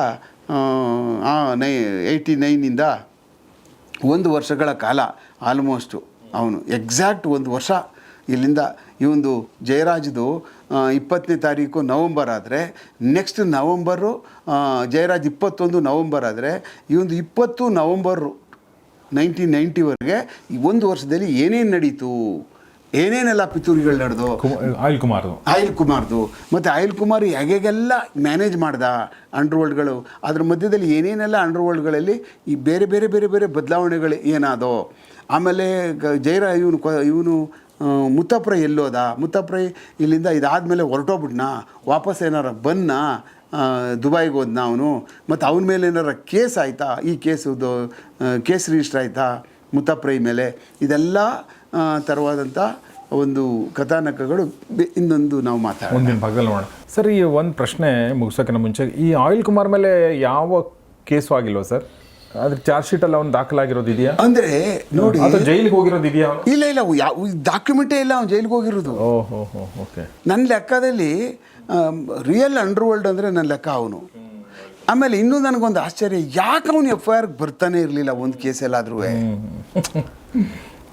ನೈ ಏಯ್ಟಿ ನೈನಿಂದ ಒಂದು ವರ್ಷಗಳ ಕಾಲ ಆಲ್ಮೋಸ್ಟು ಅವನು ಎಕ್ಸಾಕ್ಟ್ ಒಂದು ವರ್ಷ ಇಲ್ಲಿಂದ ಇವಂದು ಜಯರಾಜ್ದು ಇಪ್ಪತ್ತನೇ ತಾರೀಕು ನವಂಬರ್ ಆದರೆ ನೆಕ್ಸ್ಟ್ ನವಂಬರು ಜಯರಾಜ್ ಇಪ್ಪತ್ತೊಂದು ನವಂಬರ್ ಆದರೆ ಇವಂದು ಇಪ್ಪತ್ತು ನವಂಬರು ನೈನ್ಟೀನ್ ನೈಂಟಿವರೆಗೆ ಒಂದು ವರ್ಷದಲ್ಲಿ ಏನೇನು ನಡೀತು ಏನೇನೆಲ್ಲ ಪಿತೂರಿಗಳು ನಡೆದು ಆಯಿಲ್ ಕುಮಾರ್ದು ಆಯಿಲ್ ಕುಮಾರ್ದು ಮತ್ತು ಆಯಿಲ್ ಕುಮಾರ್ ಹೇಗೆಲ್ಲ ಮ್ಯಾನೇಜ್ ಮಾಡ್ದ ಅಂಡರ್ವರ್ಲ್ಡ್ಗಳು ಅದ್ರ ಮಧ್ಯದಲ್ಲಿ ಏನೇನೆಲ್ಲ ಅಂಡರ್ವರ್ಲ್ಡ್ಗಳಲ್ಲಿ ಈ ಬೇರೆ ಬೇರೆ ಬೇರೆ ಬೇರೆ ಬದಲಾವಣೆಗಳು ಏನಾದೋ. ಆಮೇಲೆ ಗ- ಜೈರ ಇವನು ಇವನು ಮುತ್ತಪ್ರ ಎಲ್ಲೋದ. ಮುತ್ತಪ್ರ ಇಲ್ಲಿಂದ ಇದಾದಮೇಲೆ ಹೊರಟೋಗ್ಬಿಟ್ನ? ವಾಪಸ್ ಏನಾರ ಬನ್ನ ದುಬೈಗೆ ಹೋದ್ನ ಅವನು? ಮತ್ತು ಅವನ ಮೇಲೆ ಏನಾರ ಕೇಸ್ ಆಯಿತಾ? ಈ ಕೇಸು ಕೇಸ್ ರಿಜಿಸ್ಟರ್ ಆಯಿತಾ ಮುತ್ತಪ್ರೈ ಮೇಲೆ? ಇದೆಲ್ಲ ಥರವಾದಂಥ ಒಂದು ಕಥಾನಕಗಳು ಇನ್ನೊಂದು ನಾವು ಮಾತಾಡೋಣ. ಮುಂದಿನ ಭಾಗದಲ್ಲಿ ನೋಡೋಣ. ಸರ್ ಈ ಒಂದು ಪ್ರಶ್ನೆ ಮುಗಿಸೋಕ್ಕಿಂತ ಮುಂಚೆ ಈ ಆಯಿಲ್ ಕುಮಾರ್ ಮೇಲೆ ಯಾವ ಕೇಸು ಆಗಿಲ್ವಾ ಸರ್? ಅದ್ರ ಚಾರ್ಜ್ ಶೀಟ್ ಅಲ್ಲಿ ಅವ್ನು ದಾಖಲಾಗಿರೋದು ಇದೆಯಾ? ಅಂದ್ರೆ ನೋಡಿ ಜೈಲಿಗೆ ಹೋಗಿರೋದು ಇದೆಯಾ? ಇಲ್ಲ ಇಲ್ಲ ಯಾವ ಡಾಕ್ಯುಮೆಂಟೇ ಇಲ್ಲ ಅವ್ನು ಜೈಲಿಗೆ ಹೋಗಿರೋದು. ಓಹೋ ಓಕೆ. ನನ್ನ ಲೆಕ್ಕದಲ್ಲಿ ರಿಯಲ್ ಅಂಡರ್ ವರ್ಲ್ಡ್ ಅಂದರೆ ನನ್ನ ಲೆಕ್ಕ ಅವನು. ಆಮೇಲೆ ಇನ್ನೂ ನನಗೊಂದು ಆಶ್ಚರ್ಯ ಯಾಕೆ ಅವನು ಎಫ್ ಐ ಆರ್ಗೆ ಬರ್ತಾನೆ ಇರಲಿಲ್ಲ ಒಂದು ಕೇಸಲ್ಲಾದ್ರೂ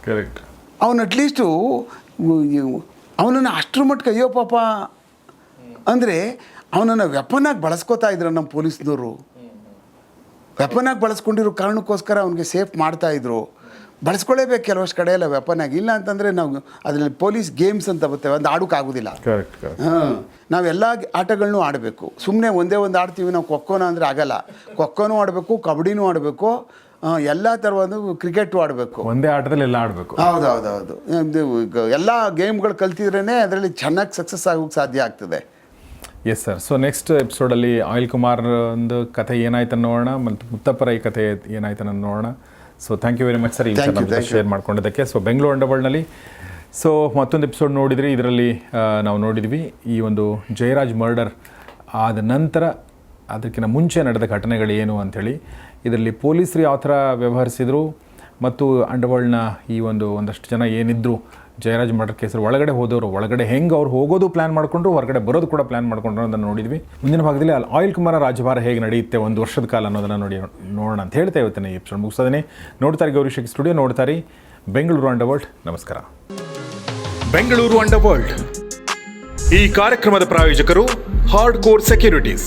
ಕರೆಕ್ಟ್ ಅವನು ಅಟ್ಲೀಸ್ಟು ಅವನನ್ನು ಅಷ್ಟರ ಮಟ್ಟಿಗೆ ಅಯ್ಯೋ ಪಾಪ. ಅಂದರೆ ಅವನನ್ನು ವೆಪನಾಗಿ ಬಳಸ್ಕೋತಾ ಇದ್ರು ನಮ್ಮ ಪೊಲೀಸ್ನವರು ವೆಪನಾಗಿ ಬಳಸ್ಕೊಂಡಿರೋ ಕಾರಣಕ್ಕೋಸ್ಕರ ಅವನಿಗೆ ಸೇಫ್ ಮಾಡ್ತಾ ಇದ್ರು. ಬಳಸ್ಕೊಳ್ಳೇಬೇಕು ಕೆಲವಷ್ಟು ಕಡೆ ಎಲ್ಲ ವೆಪನಾಗಿ ಇಲ್ಲ ಅಂತಂದರೆ ನಾವು ಅದರಲ್ಲಿ ಪೊಲೀಸ್ ಗೇಮ್ಸ್ ಅಂತ ಬರ್ತೇವೆ ಒಂದು ಆಡೋಕ್ಕಾಗೋದಿಲ್ಲ ಹಾಂ ನಾವೆಲ್ಲ ಆಟಗಳನ್ನೂ ಆಡಬೇಕು. ಸುಮ್ಮನೆ ಒಂದೇ ಒಂದು ಆಡ್ತೀವಿ ನಾವು ಖೋಖೋನ ಅಂದರೆ ಆಗಲ್ಲ. ಖೋಖೋನೂ ಆಡಬೇಕು ಕಬಡ್ಡಿನೂ ಆಡಬೇಕು ಎಲ್ಲ ಥರವಾದ ಕ್ರಿಕೆಟ್ ಆಡಬೇಕು. ಒಂದೇ ಆಟದಲ್ಲಿ ಎಲ್ಲ ಆಡಬೇಕು. ಹೌದು ಹೌದು ಹೌದು ಇದು ಈಗ ಎಲ್ಲ ಗೇಮ್ಗಳು ಕಲ್ತಿದ್ರೇ ಅದರಲ್ಲಿ ಚೆನ್ನಾಗಿ ಸಕ್ಸಸ್ ಆಗೋಕ್ಕೆ ಸಾಧ್ಯ ಆಗ್ತದೆ. ಎಸ್ ಸರ್ ಸೊ ನೆಕ್ಸ್ಟ್ ಎಪಿಸೋಡಲ್ಲಿ ಆಯಿಲ್ ಕುಮಾರ್ ಒಂದು ಕಥೆ ಏನಾಯ್ತು ನೋಡೋಣ ಮತ್ತು ಮುತ್ತಪ್ಪರ ಈ ಕಥೆ ಏನಾಯ್ತು ಅನ್ನೋದು ನೋಡೋಣ. So thank you very much sir ಈ. ಶೇರ್ ಮಾಡ್ಕೊಂಡಿದ್ದಕ್ಕೆ. ಸೊ ಬೆಂಗಳೂರು ಅಂಡರ್ವರ್ಲ್ಡ್ನಲ್ಲಿ ಸೊ ಮತ್ತೊಂದು ಎಪಿಸೋಡ್ ನೋಡಿದ್ರಿ. ಇದರಲ್ಲಿ ನಾವು ನೋಡಿದ್ವಿ ಈ ಒಂದು ಜಯರಾಜ್ ಮರ್ಡರ್ ಆದ ನಂತರ ಅದಕ್ಕಿಂತ ಮುಂಚೆ ನಡೆದ ಘಟನೆಗಳು ಏನು ಅಂಥೇಳಿ ಇದರಲ್ಲಿ ಪೊಲೀಸರು ಯಾವ ಥರ ವ್ಯವಹರಿಸಿದರು ಮತ್ತು ಅಂಡರ್ವರ್ಲ್ಡ್ನ ಈ ಒಂದು ಒಂದಷ್ಟು ಜನ ಏನಿದ್ರು, ಜಯರಾಜ್ ಮರ್ಡರ್ ಕೇಸರು ಒಳಗಡೆ ಹೋದವರು, ಒಳಗಡೆ ಹೆಂಗೆ ಅವ್ರು ಹೋಗೋದು ಪ್ಲ್ಯಾನ್ ಮಾಡಿಕೊಂಡ್ರು, ಹೊರಗಡೆ ಬರೋದು ಕೂಡ ಪ್ಲ್ಯಾನ್ ಮಾಡ್ಕೊಂಡ್ರು ಅದನ್ನು ನೋಡಿದ್ವಿ. ಮುಂದಿನ ಭಾಗದಲ್ಲಿ ಅಲ್ಲಿ ಆಯಿಲ್ ಕುಮಾರ ರಾಜಭಾರ ಹೇಗೆ ನಡೆಯುತ್ತೆ ಒಂದು ವರ್ಷದ ಕಾಲ ಅನ್ನೋದನ್ನು ನೋಡಿ ನೋಡೋಣ ಅಂತ ಹೇಳ್ತಾ ಇವತ್ತಿನ ಈ ಎಪಿಸೋಡ್ ಮುಗಿಸೋದನ್ನೇ ನೋಡ್ತಾರೆ ಗೌರಿ ಶೇಖ್ ಸ್ಟುಡಿಯೋ ನೋಡ್ತಾರೆ ಬೆಂಗಳೂರು ಅಂಡರ್ವರ್ಲ್ಡ್. ನಮಸ್ಕಾರ. ಬೆಂಗಳೂರು ಅಂಡರ್ ವರ್ಲ್ಡ್ ಈ ಕಾರ್ಯಕ್ರಮದ ಪ್ರಾಯೋಜಕರು ಹಾರ್ಡ್ ಕೋರ್ ಸೆಕ್ಯೂರಿಟೀಸ್